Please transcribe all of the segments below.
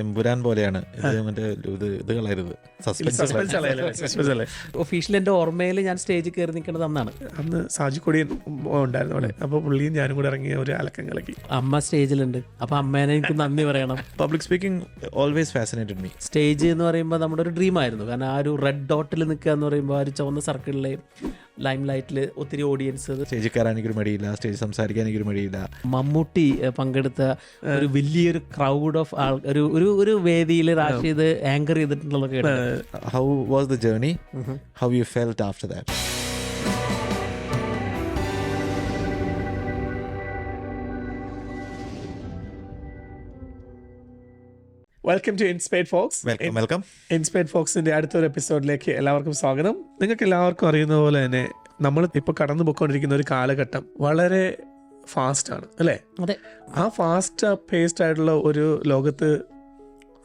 എമ്പുരാൻ പോലെയാണ്. ഇത് മറ്റേ ഇത് ഇത് കളയരുത്. സസ്പെൻസ് ഒഫീഷ്യൽ എന്റെ ഓർമ്മയിൽ ഞാൻ സ്റ്റേജിൽ കയറി നിൽക്കുന്നത് അന്നാണ്. അന്ന് സാജി കൊടിയൻ ഉണ്ടായിരുന്നു അവിടെ. അപ്പോൾ പുള്ളിയും ഞാനും കൂടെ ഇറങ്ങിയ ഒരു അലക്കം കളക്കി അമ്മ സ്റ്റേജിലുണ്ട്. അപ്പൊ അമ്മേനെ എനിക്ക് നന്ദി പറയണം. Public speaking always fascinated me stage എന്ന് പറയുമ്പോൾ നമ്മുടെ ഒരു ഡ്രീം ആയിരുന്നു. കാരണം ആ ഒരു റെഡ് ഡോട്ടിൽ നിൽക്കുക എന്ന് പറയുമ്പോൾ ആ ഒരു ചുവന്ന സർക്കിളിൽ ലൈം ലൈറ്റിൽ ഒത്തിരി ഓഡിയൻസ് സ്റ്റേജിൽ കയറാൻ എനിക്കൊരു മടിയില്ല സ്റ്റേജ് സംസാരിക്കാൻ എനിക്കൊരു മടിയില്ല. മമ്മൂട്ടി പങ്കെടുത്ത ഒരു വലിയൊരു ക്രൗഡ് ഓഫ് ആൾ ഒരു ഒരു ഒരു വേദിയിൽ Rashid anchor ചെയ്തിട്ടുള്ളതൊക്കെ. How was the journey how you felt after that welcome to inspired folks welcome welcome inspired ഫോക്സിന്റെ അടുത്തൊരു എപ്പിസോഡിലേക്ക് എല്ലാവർക്കും സ്വാഗതം. നിങ്ങൾക്ക് എല്ലാവർക്കും അറിയുന്ന പോലെ തന്നെ നമ്മൾ ഇപ്പോൾ കടന്നു പോയിക്കൊണ്ടിരിക്കുന്ന ഒരു കാലഘട്ടം വളരെ ഫാസ്റ്റ് ആണ് അല്ലേ? അതെ. ആ ഫാസ്റ്റ് പേസ്ഡ് ആയിട്ടുള്ള ഒരു ലോകത്ത്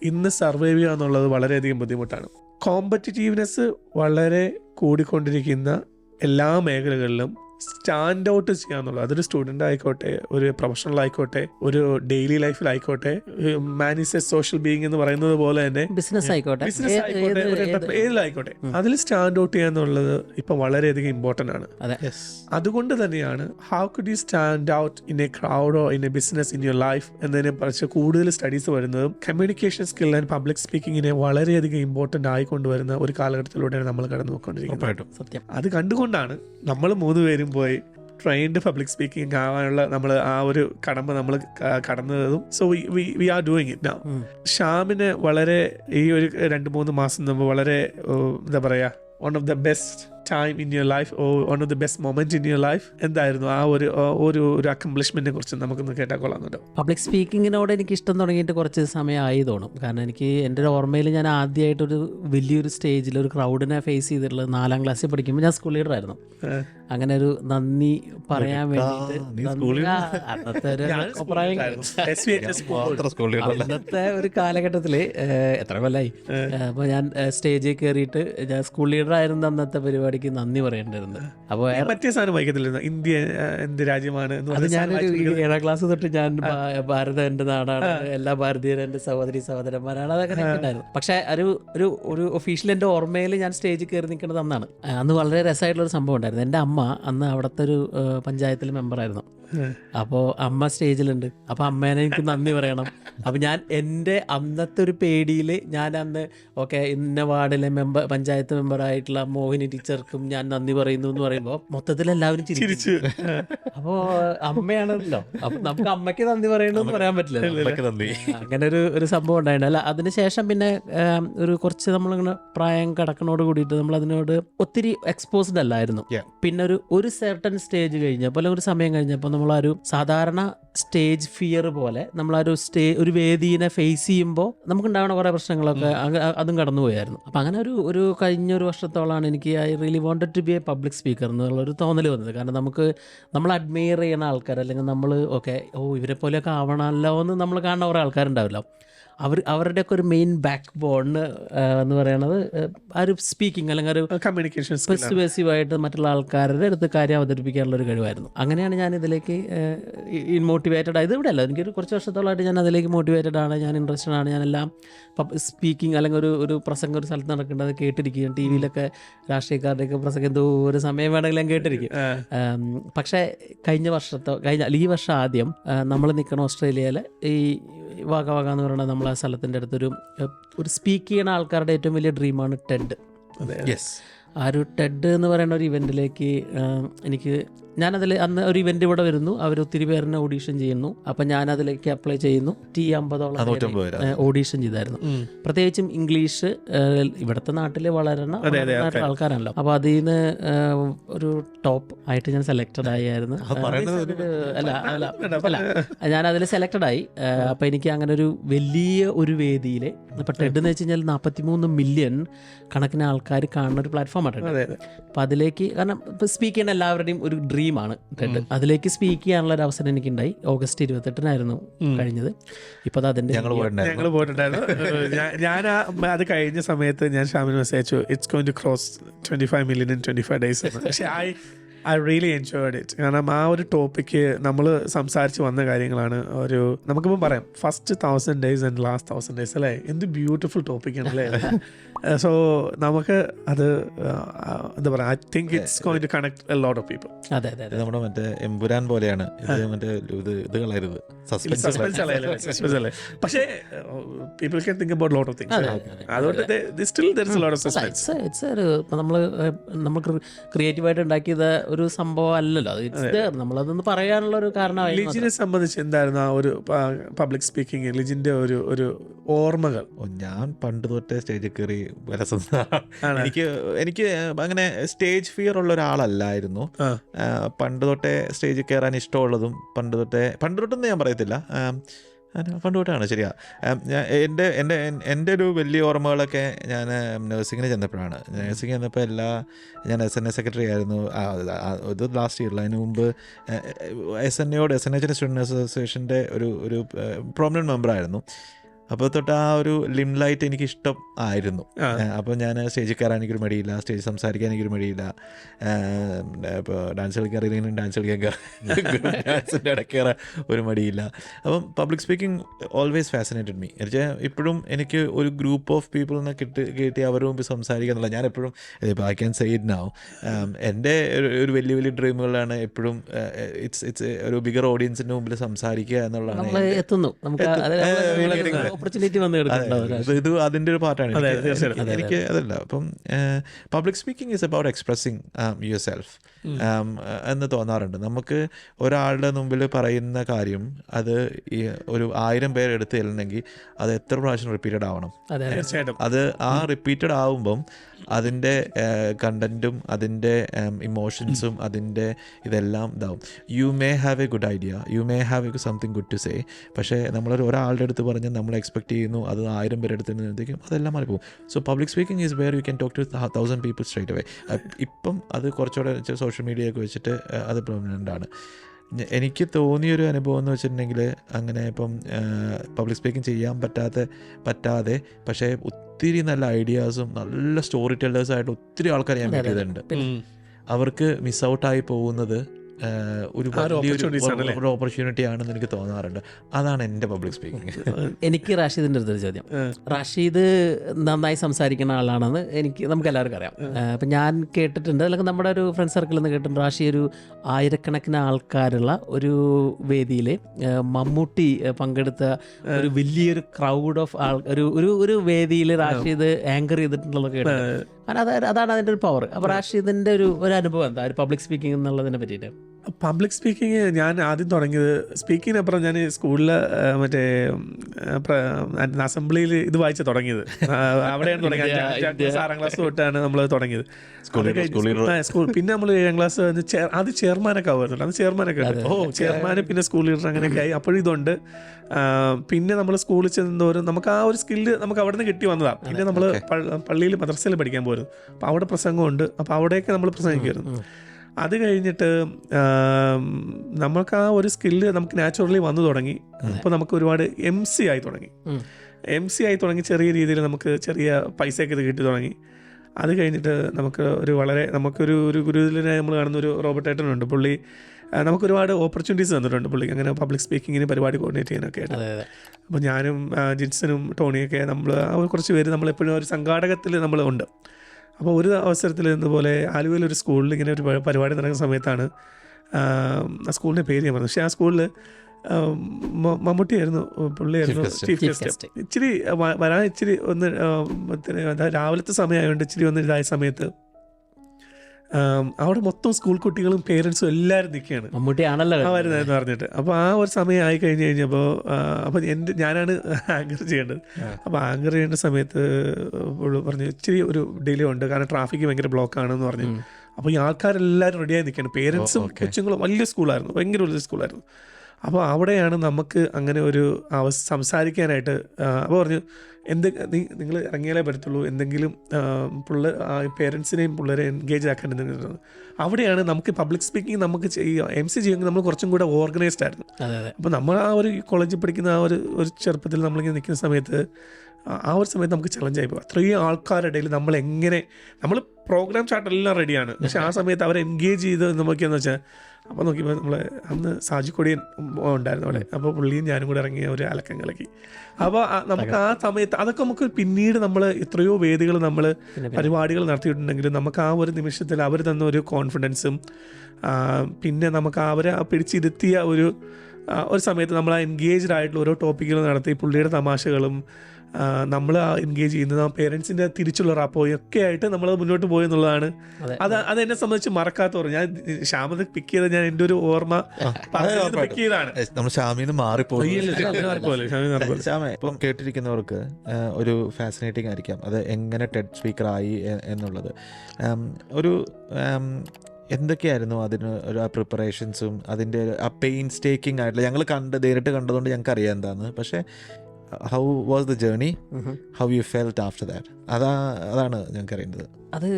ഇന്ന് സർവൈവ് ചെയ്യുക എന്നുള്ളത് വളരെയധികം ബുദ്ധിമുട്ടാണ്. കോമ്പറ്റീറ്റീവ്നെസ് വളരെ കൂടിക്കൊണ്ടിരിക്കുന്ന എല്ലാ മേഖലകളിലും സ്റ്റാൻഡ് ഔട്ട് ചെയ്യാന്നുള്ളത് അതൊരു സ്റ്റുഡന്റ് ആയിക്കോട്ടെ ഒരു പ്രൊഫഷണൽ ആയിക്കോട്ടെ ഒരു daily ലൈഫിലായിക്കോട്ടെ man is a social being എന്ന് പറയുന്നത് പോലെ തന്നെ ബിസിനസ് ആയിക്കോട്ടെ. ബിസിനസ് ആയിക്കോട്ടെ ഏതിലായിക്കോട്ടെ അതിൽ സ്റ്റാൻഡ് ഔട്ട് ചെയ്യാന്നുള്ളത് ഇപ്പൊ വളരെയധികം ഇമ്പോർട്ടന്റ് ആണ്. അതെ. അതുകൊണ്ട് തന്നെയാണ് how could you stand out in a crowd or in a business in your life എന്നതിനെ കുറിച്ച് കൂടുതൽ സ്റ്റഡീസ് വരുന്നതും കമ്മ്യൂണിക്കേഷൻ സ്കിൽ ആൻഡ് പബ്ലിക് സ്പീക്കിങ്ങിനെ വളരെയധികം ഇമ്പോർട്ടന്റ് ആയിക്കൊണ്ടുവരുന്ന ഒരു കാലഘട്ടത്തിലൂടെയാണ് നമ്മൾ കടന്നു പോയിക്കൊണ്ടിരിക്കുന്നത് സത്യം. അത് കണ്ടുകൊണ്ടാണ് നമ്മൾ മൂന്ന് പേരും പോയി ട്രെയിൻഡ് പബ്ലിക് സ്പീക്കിംഗ് ആവാനുള്ള നമ്മൾ ആ ഒരു കടമ്പ നമ്മൾ കടന്നതും so we are doing it now. ഷ്യാമിന് വളരെ ഈ ഒരു രണ്ട് മൂന്ന് മാസം മുമ്പ് വളരെ എന്താ പറയുക one of the best time in your life oh one of the best moment in your life എന്തായിരുന്നു ആ ഒരു ഒരു ഒരു അക്കംപ്ലിഷ്മെന്റിനെ കുറിച്ച് നമുക്കൊന്ന് കേട്ടാൽ കൊള്ളാന്നുണ്ടോ പബ്ലിക് സ്പീക്കിങ്ങിനോട് എനിക്ക് ഇഷ്ടം തുടങ്ങിയിട്ട് കുറച്ച് സമയമായി തോന്നും. കാരണം എനിക്ക് എന്റെ ഒരു ഓർമ്മയിൽ ഞാൻ ആദ്യമായിട്ടൊരു വലിയൊരു സ്റ്റേജിൽ ഒരു ക്രൗഡിനെ ഫേസ് ചെയ്തിട്ടുള്ളത് നാലാം ക്ലാസ്സിൽ പഠിക്കുമ്പോൾ ഞാൻ സ്കൂൾ ലീഡർ ആയിരുന്നു. അങ്ങനെ ഒരു നന്ദി പറയാൻ വേണ്ടി അന്നത്തെ ഒരു അഭിപ്രായം സ്കൂളിൽ അന്നത്തെ ഒരു കാലഘട്ടത്തിൽ എത്ര കൊല്ലായി? അപ്പോൾ ഞാൻ സ്റ്റേജിൽ കയറിയിട്ട് ഞാൻ സ്കൂൾ ലീഡർ ആയിരുന്നു അന്നത്തെ പരിപാടിക്ക് നന്ദി പറയേണ്ടിരുന്നത് അപ്പോൾ മറ്റേ സാധനം വായിക്കത്തില്ലായിരുന്നു ഇന്ത്യ എന്ത് രാജ്യമാണ് അത് ഞാനൊരു ഏഴാം ക്ലാസ് തൊട്ട് ഞാൻ ഭാരതം എന്റെ നാടാണ്. എല്ലാ ഭാരതീയരും എന്റെ സഹോദരി സഹോദരന്മാരാണ്. അതൊക്കെ ഉണ്ടായിരുന്നു പക്ഷെ ഒരു ഒരു ഒരു ഒഫീഷ്യൽ എന്റെ ഓർമ്മയിൽ ഞാൻ സ്റ്റേജിൽ കയറി നിൽക്കുന്നത് അന്നാണ്. അന്ന് വളരെ രസമായിട്ടുള്ള ഒരു സംഭവം ഉണ്ടായിരുന്നു. എന്റെ അമ്മ അന്ന് അവിടുത്തെ ഒരു പഞ്ചായത്തിലെ മെമ്പറായിരുന്നു അപ്പോൾ അമ്മ സ്റ്റേജിലുണ്ട്. അപ്പോൾ അമ്മേനെ എനിക്ക് നന്ദി പറയണം. അപ്പോൾ ഞാൻ എന്റെ അന്നത്തെ ഒരു പേടിയിൽ ഞാൻ അന്ന് ഓക്കെ ഇന്ന വാർഡിലെ മെമ്പർ പഞ്ചായത്ത് മെമ്പറായിട്ടുള്ള മോഹിനി ടീച്ചർക്കും ഞാൻ നന്ദി പറയുന്നു എന്ന് പറയുമ്പോൾ മൊത്തത്തിൽ എല്ലാവരും ചിരിച്ചു. അപ്പോൾ അമ്മയാണല്ലോ. അപ്പൊ നമുക്ക് അമ്മയ്ക്ക് നന്ദി പറയണമെന്ന് പറയാൻ പറ്റില്ല. അങ്ങനെ ഒരു ഒരു സംഭവം ഉണ്ടായിരുന്നു അല്ല അതിനുശേഷം പിന്നെ ഒരു കുറച്ച് നമ്മളിങ്ങനെ പ്രായം കിടക്കണോട് കൂടിയിട്ട് നമ്മൾ അതിനോട് ഒത്തിരി എക്സ്പോസ്ഡ് അല്ലായിരുന്നു. പിന്നെ ഒരു ഒരു സെർട്ടൺ സ്റ്റേജ് കഴിഞ്ഞപ്പോൾ അല്ലെങ്കിൽ ഒരു സമയം കഴിഞ്ഞപ്പോൾ ഒരു സാധാരണ സ്റ്റേജ് ഫിയർ പോലെ നമ്മളൊരു ഒരു സ്റ്റേ ഒരു വേദീനെ ഫേസ് ചെയ്യുമ്പോൾ നമുക്ക് ഉണ്ടാവുന്ന കുറേ പ്രശ്നങ്ങളൊക്കെ അതും കടന്നുപോയായിരുന്നു അപ്പം അങ്ങനെ ഒരു ഒരു കഴിഞ്ഞ ഒരു വർഷത്തോളമാണ് എനിക്ക് I really wanted to be a public speaker എന്നുള്ളൊരു തോന്നൽ വന്നത്. കാരണം നമുക്ക് നമ്മൾ അഡ്മയർ ചെയ്യുന്ന ആൾക്കാർ അല്ലെങ്കിൽ നമ്മൾ ഓക്കെ ഓ ഇവരെ പോലെയൊക്കെ ആവണമല്ലോ എന്ന് നമ്മൾ കാണുന്ന കുറേ ആൾക്കാരുണ്ടാവില്ല. അവർ അവരുടെയൊക്കെ ഒരു മെയിൻ ബാക്ക് ബോണിന് എന്ന് പറയുന്നത് ആ ഒരു സ്പീക്കിംഗ് അല്ലെങ്കിൽ ഒരു കമ്മ്യൂണിക്കേഷൻ പെർസുവേസീവായിട്ട് മറ്റുള്ള ആൾക്കാരുടെ അടുത്ത് കാര്യം അവതരിപ്പിക്കാനുള്ള ഒരു കഴിവായിരുന്നു. അങ്ങനെയാണ് ഞാൻ ഇതിലേക്ക് മോട്ടിവേറ്റഡ് ആയത്. ഇവിടെ അല്ല എനിക്കൊരു കുറച്ച് വർഷത്തോളമായിട്ട് ഞാൻ അതിലേക്ക് മോട്ടിവേറ്റഡ് ആണ് ഞാൻ ഇൻട്രസ്റ്റഡ് ആണ് ഞാനെല്ലാം സ്പീക്കിംഗ് അല്ലെങ്കിൽ ഒരു ഒരു പ്രസംഗം ഒരു സ്ഥലത്ത് നടക്കേണ്ടത് കേട്ടിരിക്കുകയും ടി വിയിലൊക്കെ രാഷ്ട്രീയക്കാരുടെയൊക്കെ പ്രസംഗം എന്തോ ഒരു സമയം വേണമെങ്കിൽ ഞാൻ കേട്ടിരിക്കും. പക്ഷേ കഴിഞ്ഞ വർഷത്തോ കഴിഞ്ഞ ഈ വർഷം ആദ്യം നമ്മൾ നിൽക്കണ ഓസ്ട്രേലിയയിൽ ഈ വാഗ വാഗ എന്ന് പറയുന്നത് നമ്മളെ സ്ഥലത്തിന്റെ അടുത്തൊരു ഒരു സ്പീക്ക് ചെയ്യുന്ന ആൾക്കാരുടെ ഏറ്റവും വലിയ ഡ്രീമാണ് ടെഡ് യെസ് ആ ഒരു ടെഡ് എന്ന് പറയുന്ന ഒരു ഇവന്റിലേക്ക് എനിക്ക് ഞാനതിൽ അന്ന് ഒരു ഇവന്റ് ഇവിടെ വരുന്നു. അവർ ഒത്തിരി പേരിനെ ഓഡീഷൻ ചെയ്യുന്നു. അപ്പം ഞാൻ അതിലേക്ക് അപ്ലൈ ചെയ്യുന്നു. ടി അമ്പതോളം ഓഡീഷൻ ചെയ്തായിരുന്നു. പ്രത്യേകിച്ചും ഇംഗ്ലീഷ് ഇവിടുത്തെ നാട്ടിൽ വളരണ ആൾക്കാരാണല്ലോ അപ്പോൾ അതിൽ നിന്ന് ഒരു ടോപ്പ് ആയിട്ട് ഞാൻ സെലക്റ്റഡ് ആയിരുന്നു അല്ല അല്ല അല്ല. ഞാൻ അതിൽ സെലക്റ്റഡ് ആയി. അപ്പൊ എനിക്ക് അങ്ങനെ ഒരു വലിയ ഒരു വേദിയിൽ ഇപ്പം ടെഡ് എന്ന് വെച്ച് കഴിഞ്ഞാൽ നാൽപ്പത്തിമൂന്ന് മില്യൺ കണക്കിന് ആൾക്കാർ കാണുന്ന ഒരു പ്ലാറ്റ്ഫോമാണ് അപ്പോൾ അതിലേക്ക് കാരണം സ്പീക്ക് ചെയ്യുന്ന എല്ലാവരുടെയും ഒരു ഡ്രീമാണ് ടെഡ് അതിലേക്ക് സ്പീക്ക് ചെയ്യാനുള്ള ഒരു അവസരം എനിക്കുണ്ടായി. ഓഗസ്റ്റ് ഇരുപത്തെട്ടിനായിരുന്നു കഴിഞ്ഞത്. ഇപ്പൊ അതിന്റെ ഞങ്ങൾ പോയിട്ടുണ്ടായിരുന്നു. ഞാൻ- അത് കഴിഞ്ഞ സമയത്ത് ഞാൻ ഷാമിന് message it's going to cross twenty five million in twenty five days പക്ഷേ I I really enjoyed it കാരണം ആ ഒരു ടോപ്പിക്ക് നമ്മൾ സംസാരിച്ച് വന്ന കാര്യങ്ങളാണ് ഒരു നമുക്കിപ്പോൾ പറയാം. First thousand days and last thousand days അല്ലേ? എന്ത് ബ്യൂട്ടിഫുൾ ടോപ്പിക്കാണ് അല്ലേ? സോ നമുക്ക് അത് എന്താ പറയുക I think it's going to connect a lot of people അതെ അതെ നമ്മുടെ മറ്റേ എമ്പുരാൻ പോലെയാണ്. ഇത് മറ്റേ ഇത് ഇത് കളയരുത്. സസ്പെൻസ് സസ്പെൻസ് അല്ലേ സസ്പെൻസ് അല്ലേ പക്ഷേ people can think about lot of things അതെ, അതെ, അതെ. അതുകൊണ്ട് still there is lot of suspense it's it's നമ്മൾ നമ്മൾ ക്രിയേറ്റീവായിട്ട് ഉണ്ടാക്കിയത് ഒരു സംഭവം അല്ലല്ലോ. നമ്മളതൊന്ന് പറയാനുള്ള ഒരു കാരണം ലിജിനെ സംബന്ധിച്ച് എന്തായിരുന്നു ആ ഒരു പബ്ലിക് സ്പീക്കിംഗ് ലിജിന്റെ ഒരു ഒരു ഓർമ്മകൾ? ഞാൻ പണ്ട് തൊട്ടേ സ്റ്റേജിൽ കയറി വരസുന്ന. എനിക്ക് എനിക്ക് അങ്ങനെ സ്റ്റേജ് ഫിയർ ഉള്ള ഒരാളല്ലായിരുന്നു. പണ്ട് തൊട്ടേ സ്റ്റേജിൽ കയറാൻ ഇഷ്ടമുള്ളതും പണ്ട് തൊട്ടേ പണ്ട് തൊട്ടൊന്നും ഞാൻ പറയത്തില്ല. ആം, അത് തൊട്ടാണ് ശരിയാ. എന്റെ എന്റെ എന്റെ ഒരു വലിയ ഓർമ്മകളൊക്കെ ഞാൻ നഴ്സിങ്ങിന് ചെന്നപ്പോഴാണ്. നഴ്സിംഗ് ചെന്നപ്പോൾ എല്ലാ ഞാൻ എസ് എൻ എ സെക്രട്ടറി ആയിരുന്നു. ഇത് ലാസ്റ്റ് ഇയറിൽ അതിന് മുമ്പ് എസ് എൻ എയോട് എസ് എൻ എച്ചിന്റെ സ്റ്റുഡന്റ് അസോസിയേഷന്റെ ഒരു ഒരു പ്രോമിനന്റ് മെമ്പറായിരുന്നു അപ്പോൾ തൊട്ട് ആ ഒരു ലിം ലൈറ്റ് എനിക്ക് ഇഷ്ടം ആയിരുന്നു. അപ്പോൾ ഞാൻ സ്റ്റേജിൽ കയറാൻ എനിക്കൊരു മടിയില്ല സ്റ്റേജ് സംസാരിക്കാൻ എനിക്കൊരു മടിയില്ല ഇപ്പോൾ ഡാൻസ് കളിക്കാൻ അറിയില്ലെങ്കിലും ഡാൻസ് കളിക്കാൻ ഡാൻസിന്റെ ഇടയ്ക്ക് കയറാൻ ഒരു മടിയില്ല. അപ്പം public speaking always fascinated me എന്നുവെച്ചാൽ ഇപ്പോഴും എനിക്ക് ഒരു ഗ്രൂപ്പ് ഓഫ് പീപ്പിളിനെ കിട്ടി കിട്ടി അവരുടെ മുമ്പ് സംസാരിക്കുക എന്നുള്ള ഞാൻ എപ്പോഴും ഇപ്പോൾ I can say it now എന്റെ ഒരു ഒരു വലിയ വലിയ ഡ്രീമുകളാണ് എപ്പോഴും ഇറ്റ്സ് ഇറ്റ്സ് ഒരു ബിഗർ ഓഡിയൻസിന്റെ മുമ്പിൽ സംസാരിക്കുക എന്നുള്ളതാണ് നമ്മൾ എത്തുന്നു. നമുക്ക് എത്തുന്നു. ഓപ്പർച്യൂണിറ്റി വന്ന് ഇത് അതിന്റെ ഒരു പാർട്ടാണ്. എനിക്ക് അതല്ല. അപ്പം public speaking is about expressing yourself എന്ന് തോന്നാറുണ്ട്. നമുക്ക് ഒരാളുടെ മുമ്പിൽ പറയുന്ന കാര്യം അത് ഈ ഒരു ആയിരം പേർ എടുത്ത് ചെല്ലണമെങ്കിൽ അത് എത്ര പ്രാവശ്യം റിപ്പീറ്റഡ് ആവണം? അത് ആ റിപ്പീറ്റഡ് ആവുമ്പം അതിന്റെ കണ്ടന്റും അതിന്റെ ഇമോഷൻസും അതിന്റെ ഇതെല്ലാം ഇതാവും. You may have a good idea you may have a something good to say പക്ഷേ നമ്മളൊരു ഒരാളുടെ അടുത്ത് പറഞ്ഞാൽ നമ്മൾ എക്സ്പെക്ട് ചെയ്യുന്നു അത് ആയിരം പേരെ അടുത്ത് നിന്നത്തേക്കും അതെല്ലാം മാറിപ്പോകും so public speaking is where you can talk to thousand people straight away ഇപ്പം അത് കുറച്ചുകൂടെ സോഷ്യൽ മീഡിയയൊക്കെ വെച്ചിട്ട് അത് പെർമനന്റ് ആണ്. എനിക്ക് തോന്നിയൊരു അനുഭവം എന്ന് വെച്ചിട്ടുണ്ടെങ്കിൽ അങ്ങനെ ഇപ്പം പബ്ലിക് സ്പീക്കിംഗ് ചെയ്യാൻ പറ്റാത്ത പറ്റാതെ പക്ഷേ ഒത്തിരി നല്ല ഐഡിയാസും നല്ല സ്റ്റോറി ടെല്ലേഴ്സായിട്ട് ഒത്തിരി ആൾക്കാർ ഞാൻ മീറ്റ് ചെയ്തിട്ടുണ്ട്. അവർക്ക് മിസ് ഔട്ടായി പോകുന്നത് ഒരു? ഓപ്പർച്യൂണിറ്റി ആണെന്ന് എനിക്ക് തോന്നാറുണ്ട്. അതാണ് എന്റെ പബ്ലിക് സ്പീക്കിംഗ് എനിക്ക് റാഷിദിന്റെ അടുത്തൊരു ചോദ്യം. റാഷീദ് നന്നായി സംസാരിക്കുന്ന ആളാണെന്ന് എനിക്ക് നമുക്ക് എല്ലാവർക്കും അറിയാം. അപ്പം ഞാൻ കേട്ടിട്ടുണ്ട്. അല്ലെങ്കിൽ നമ്മുടെ ഒരു ഫ്രണ്ട് സർക്കിളിൽ നിന്ന് കേട്ടിട്ടുണ്ട്. റാഷി ഒരു ആയിരക്കണക്കിന് ആൾക്കാരുള്ള ഒരു വേദിയിൽ മമ്മൂട്ടി പങ്കെടുത്ത ഒരു വലിയൊരു ക്രൗഡ് ഓഫ് ആൾ ഒരു ഒരു ഒരു വേദിയിൽ റാഷീദ് ആങ്കർ ചെയ്തിട്ടുള്ളത് കേട്ടിട്ടുണ്ട്. അത് അതാണ് അതിന്റെ ഒരു പവർ അപ്പോൾ റാഷീദിന്റെ ഒരു ഒരു അനുഭവം എന്താ? ഒരു പബ്ലിക് സ്പീക്കിംഗ് എന്നുള്ളതിനെ പറ്റിയിട്ട്. പബ്ലിക് സ്പീക്കിംഗ് ഞാൻ ആദ്യം തുടങ്ങിയത് സ്പീക്കിങ്ങിനപ്പുറം ഞാൻ സ്കൂളിൽ മറ്റേ അസംബ്ലിയിൽ ഇത് വായിച്ച് തുടങ്ങിയത്. അവിടെയാണ് തുടങ്ങിയത്. ആറാം ക്ലാസ് തൊട്ടാണ് നമ്മൾ തുടങ്ങിയത്. സ്കൂൾ പിന്നെ നമ്മൾ ഏഴാം ക്ലാസ് അത് ചെയർമാനൊക്കെ ആവുമായിരുന്നു അത് ചെയർമാനൊക്കെ ഓ ചെയർമാൻ പിന്നെ സ്കൂൾ ലീഡർ അങ്ങനെയൊക്കെ ആയി. അപ്പോഴും ഇതുണ്ട്. പിന്നെ നമ്മൾ സ്കൂളിൽ ചെന്നോരും നമുക്ക് ആ ഒരു സ്കില്ല് നമുക്ക് അവിടെ നിന്ന് കിട്ടി വന്നതാണ് പിന്നെ നമ്മൾ പള്ളിയിൽ മദ്രസയിൽ പഠിക്കാൻ പോയിരുന്നു അപ്പോൾ അവിടെ പ്രസംഗമുണ്ട്. അപ്പോൾ അവിടെയൊക്കെ നമ്മൾ പ്രസംഗിക്കുമായിരുന്നു അത് കഴിഞ്ഞിട്ട് നമുക്ക് ആ ഒരു സ്കില്ല് നമുക്ക് നാച്ചുറലി വന്നു തുടങ്ങി. അപ്പോൾ നമുക്ക് ഒരുപാട് എം സി ആയി തുടങ്ങി. എം സി ആയി തുടങ്ങി ചെറിയ രീതിയിൽ നമുക്ക് ചെറിയ പൈസയൊക്കെ ഇത് കിട്ടി തുടങ്ങി. അത് കഴിഞ്ഞിട്ട് നമുക്ക് ഒരു വളരെ നമുക്കൊരു ഒരു ഗുരുവിനെ നമ്മൾ കാണുന്ന ഒരു റോബർട്ട് ഏട്ടനുണ്ട് പുള്ളി. നമുക്കൊരുപാട് ഓപ്പർച്യൂണിറ്റീസ് തന്നിട്ടുണ്ട് പുള്ളി. അങ്ങനെ പബ്ലിക് സ്പീക്കിങ്ങിന് പരിപാടി കോർഡിനേറ്റ് ചെയ്യാനൊക്കെ ആയിട്ട്. അപ്പോൾ ഞാനും ജിൻസനും ടോണിയൊക്കെ നമ്മൾ കുറച്ച് പേര് നമ്മളെപ്പോഴും ഒരു സംഘാടകത്തിൽ നമ്മൾ ഉണ്ട്. അപ്പോൾ ഒരു അവസരത്തിൽ ഇതുപോലെ ആലുവയിൽ ഒരു സ്കൂളിൽ ഇങ്ങനെ ഒരു പരിപാടി നടക്കുന്ന സമയത്താണ് ആ, സ്കൂളിന്റെ പേര് ഞാൻ പറഞ്ഞു പക്ഷേ ആ സ്കൂളിൽ മമ്മൂട്ടിയായിരുന്നു പുള്ളിയായിരുന്നു Chief guest. ചീഫ് ഗസ്റ്റ് ഇച്ചിരി വരാൻ ഇച്ചിരി ഒന്ന് അതായത് രാവിലത്തെ സമയമായതുകൊണ്ട് ഇച്ചിരി ഒന്ന് ഇതായ സമയത്ത് അവിടെ മൊത്തം സ്കൂൾ കുട്ടികളും പേരൻസും എല്ലാവരും നിൽക്കുകയാണ്. മമ്മൂട്ടിയാണല്ലോ വരുന്നതെന്ന് പറഞ്ഞിട്ട്. അപ്പോൾ ആ ഒരു സമയം ആയി കഴിഞ്ഞ് കഴിഞ്ഞപ്പോൾ അപ്പോൾ എന്റെ ഞാനാണ് ആങ്കർ ചെയ്യേണ്ടത്. അപ്പോൾ ആങ്കർ ചെയ്യേണ്ട സമയത്ത് പറഞ്ഞു ഇച്ചിരി ഒരു ഡിലേ ഉണ്ട്. കാരണം ട്രാഫിക് ഭയങ്കര ബ്ലോക്ക് ആണെന്ന് പറഞ്ഞു. അപ്പോൾ ഈ ആൾക്കാരെല്ലാവരും റെഡിയായി നിൽക്കുകയാണ്. പേരൻസും. കൊച്ചുങ്ങളും വലിയ സ്കൂളായിരുന്നു ഭയങ്കര വലിയ സ്കൂളായിരുന്നു അപ്പോൾ അവിടെയാണ് നമുക്ക് അങ്ങനെ ഒരു അവസ്ഥ സംസാരിക്കാനായിട്ട് അപ്പോൾ പറഞ്ഞു എന്ത് നീ നിങ്ങൾ ഇറങ്ങിയാലേ പറ്റത്തുള്ളൂ. എന്തെങ്കിലും പിള്ളേർ പേരൻസിനെയും പിള്ളേരെ എൻഗേജ് ആക്കാൻ എന്തെങ്കിലും. അവിടെയാണ് നമുക്ക് പബ്ലിക് സ്പീക്കിംഗ് നമുക്ക് എം സി ചെയ്യുമെങ്കിൽ നമ്മൾ കുറച്ചും കൂടെ ഓർഗനൈസ്ഡ് ആയിരുന്നു. അപ്പോൾ നമ്മൾ ആ ഒരു കോളേജിൽ പഠിക്കുന്ന ആ ഒരു ഒരു ചെറുപ്പത്തിൽ നമ്മളിങ്ങനെ നിൽക്കുന്ന സമയത്ത് ആ- ഒരു സമയത്ത് നമുക്ക് ചലഞ്ചായി പോകും അത്രയും ആൾക്കാരുടെ ഇടയിൽ നമ്മൾ എങ്ങനെ നമ്മൾ പ്രോഗ്രാം ചാർട്ട് എല്ലാം റെഡിയാണ് പക്ഷെ ആ സമയത്ത് അവരെ എൻഗേജ് ചെയ്ത് എന്ന് വെച്ചാൽ അപ്പോൾ നോക്കിയപ്പോൾ നമ്മൾ അന്ന് സാജിക്കൊടിയൻ ഉണ്ടായിരുന്നു അവിടെ. അപ്പോൾ പുള്ളിയും ഞാനും കൂടെ ഇറങ്ങി ഒരു അലക്കം കളക്കി അപ്പോൾ നമുക്ക് ആ സമയത്ത് അതൊക്കെ നമുക്ക് പിന്നീട് നമ്മൾ എത്രയോ വേദികൾ നമ്മൾ പരിപാടികൾ നടത്തിയിട്ടുണ്ടെങ്കിലും നമുക്ക് ആ ഒരു നിമിഷത്തിൽ അവർ തന്ന ഒരു കോൺഫിഡൻസും പിന്നെ നമുക്ക് അവരെ ആ പിടിച്ചിരുത്തിയ ഒരു ഒരു സമയത്ത് നമ്മൾ ആ എൻഗേജ്ഡ് ആയിട്ടുള്ള ഓരോ ടോപ്പിക്കുകൾ നടത്തി പുള്ളിയുടെ തമാശകളും നമ്മൾ ആ എൻഗേജ് ചെയ്യുന്നത് ആ പേരൻസിന്റെ തിരിച്ചുള്ള റാപ്പോയും ഒക്കെ ആയിട്ട് നമ്മൾ മുന്നോട്ട് പോയി എന്നുള്ളതാണ് അതെ. അത് എന്നെ സംബന്ധിച്ച് മറക്കാത്ത ഓർമ്മ ഞാൻ ശ്യാമത് പിക്ക് ചെയ്ത ഞാൻ എന്റെ ഒരു ഓർമ്മ പിക്ക് ചെയ്താണ് നമ്മൾ ഷാമിന്ന് മാറിപ്പോയി. ശ്യാമേ ഇപ്പം കേട്ടിരിക്കുന്നവർക്ക് ഒരു ഫാസിനേറ്റിംഗ് ആയിരിക്കാം. അത് എങ്ങനെ ടെഡ് സ്പീക്കർ ആയി എന്നുള്ളത്. ഒരു എന്തൊക്കെയായിരുന്നു അതിന് ഒരു ആ പ്രിപ്പറേഷൻസും അതിന്റെ ആ പെയിൻ സ്റ്റേക്കിംഗ് ആയിട്ടുള്ള ഞങ്ങൾ കണ്ട് നേരിട്ട് കണ്ടതുകൊണ്ട് ഞങ്ങൾക്ക് അറിയാം എന്താണെന്ന് പക്ഷേ how was the journey hmm. How you felt after that അതാ അതാണ് ഞങ്ങൾക്ക് അറിയേണ്ടത് അത്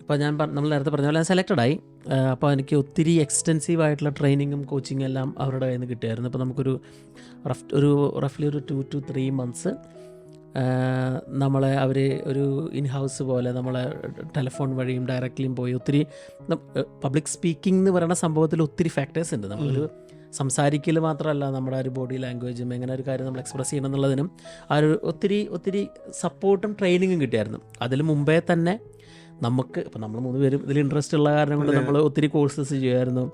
ഇപ്പോൾ ഞാൻ നമ്മൾ നേരത്തെ പറഞ്ഞ പോലെ ഞാൻ സെലക്റ്റഡ് ആയി. അപ്പോൾ എനിക്ക് ഒത്തിരി എക്സ്റ്റെൻസീവ് ആയിട്ടുള്ള ട്രെയിനിങ്ങും കോച്ചിങ്ങും എല്ലാം അവരുടെ കയ്യിൽ നിന്ന് കിട്ടിയായിരുന്നു. അപ്പോൾ നമുക്കൊരു റഫ് ഒരു റഫ്ലി ഒരു ടു ടു ത്രീ മന്ത്സ് നമ്മളെ അവർ ഒരു ഇൻ ഹൗസ് പോലെ നമ്മളെ ടെലിഫോൺ വഴിയും ഡയറക്റ്റ്ലിയും പോയി ഒത്തിരി പബ്ലിക് സ്പീക്കിംഗ് എന്ന് പറയുന്ന സംഭവത്തിൽ ഒത്തിരി ഫാക്ടേഴ്സ് ഉണ്ട്. നമ്മളൊരു സംസാരിക്കൽ മാത്രമല്ല നമ്മുടെ ഒരു ബോഡി ലാംഗ്വേജും എങ്ങനെ ഒരു കാര്യം നമ്മൾ എക്സ്പ്രസ് ചെയ്യണം എന്നുള്ളതിനും ആ ഒരു ഒത്തിരി ഒത്തിരി സപ്പോർട്ടും ട്രെയിനിങ്ങും കിട്ടിയായിരുന്നു. അതിൽ മുമ്പേ തന്നെ നമുക്ക് ഇപ്പം നമ്മൾ മൂന്ന് പേരും ഇതിൽ ഇൻട്രസ്റ്റ് ഉള്ള കാരണം കൊണ്ട് നമ്മൾ ഒത്തിരി കോഴ്സസ് ചെയ്യുമായിരുന്നു.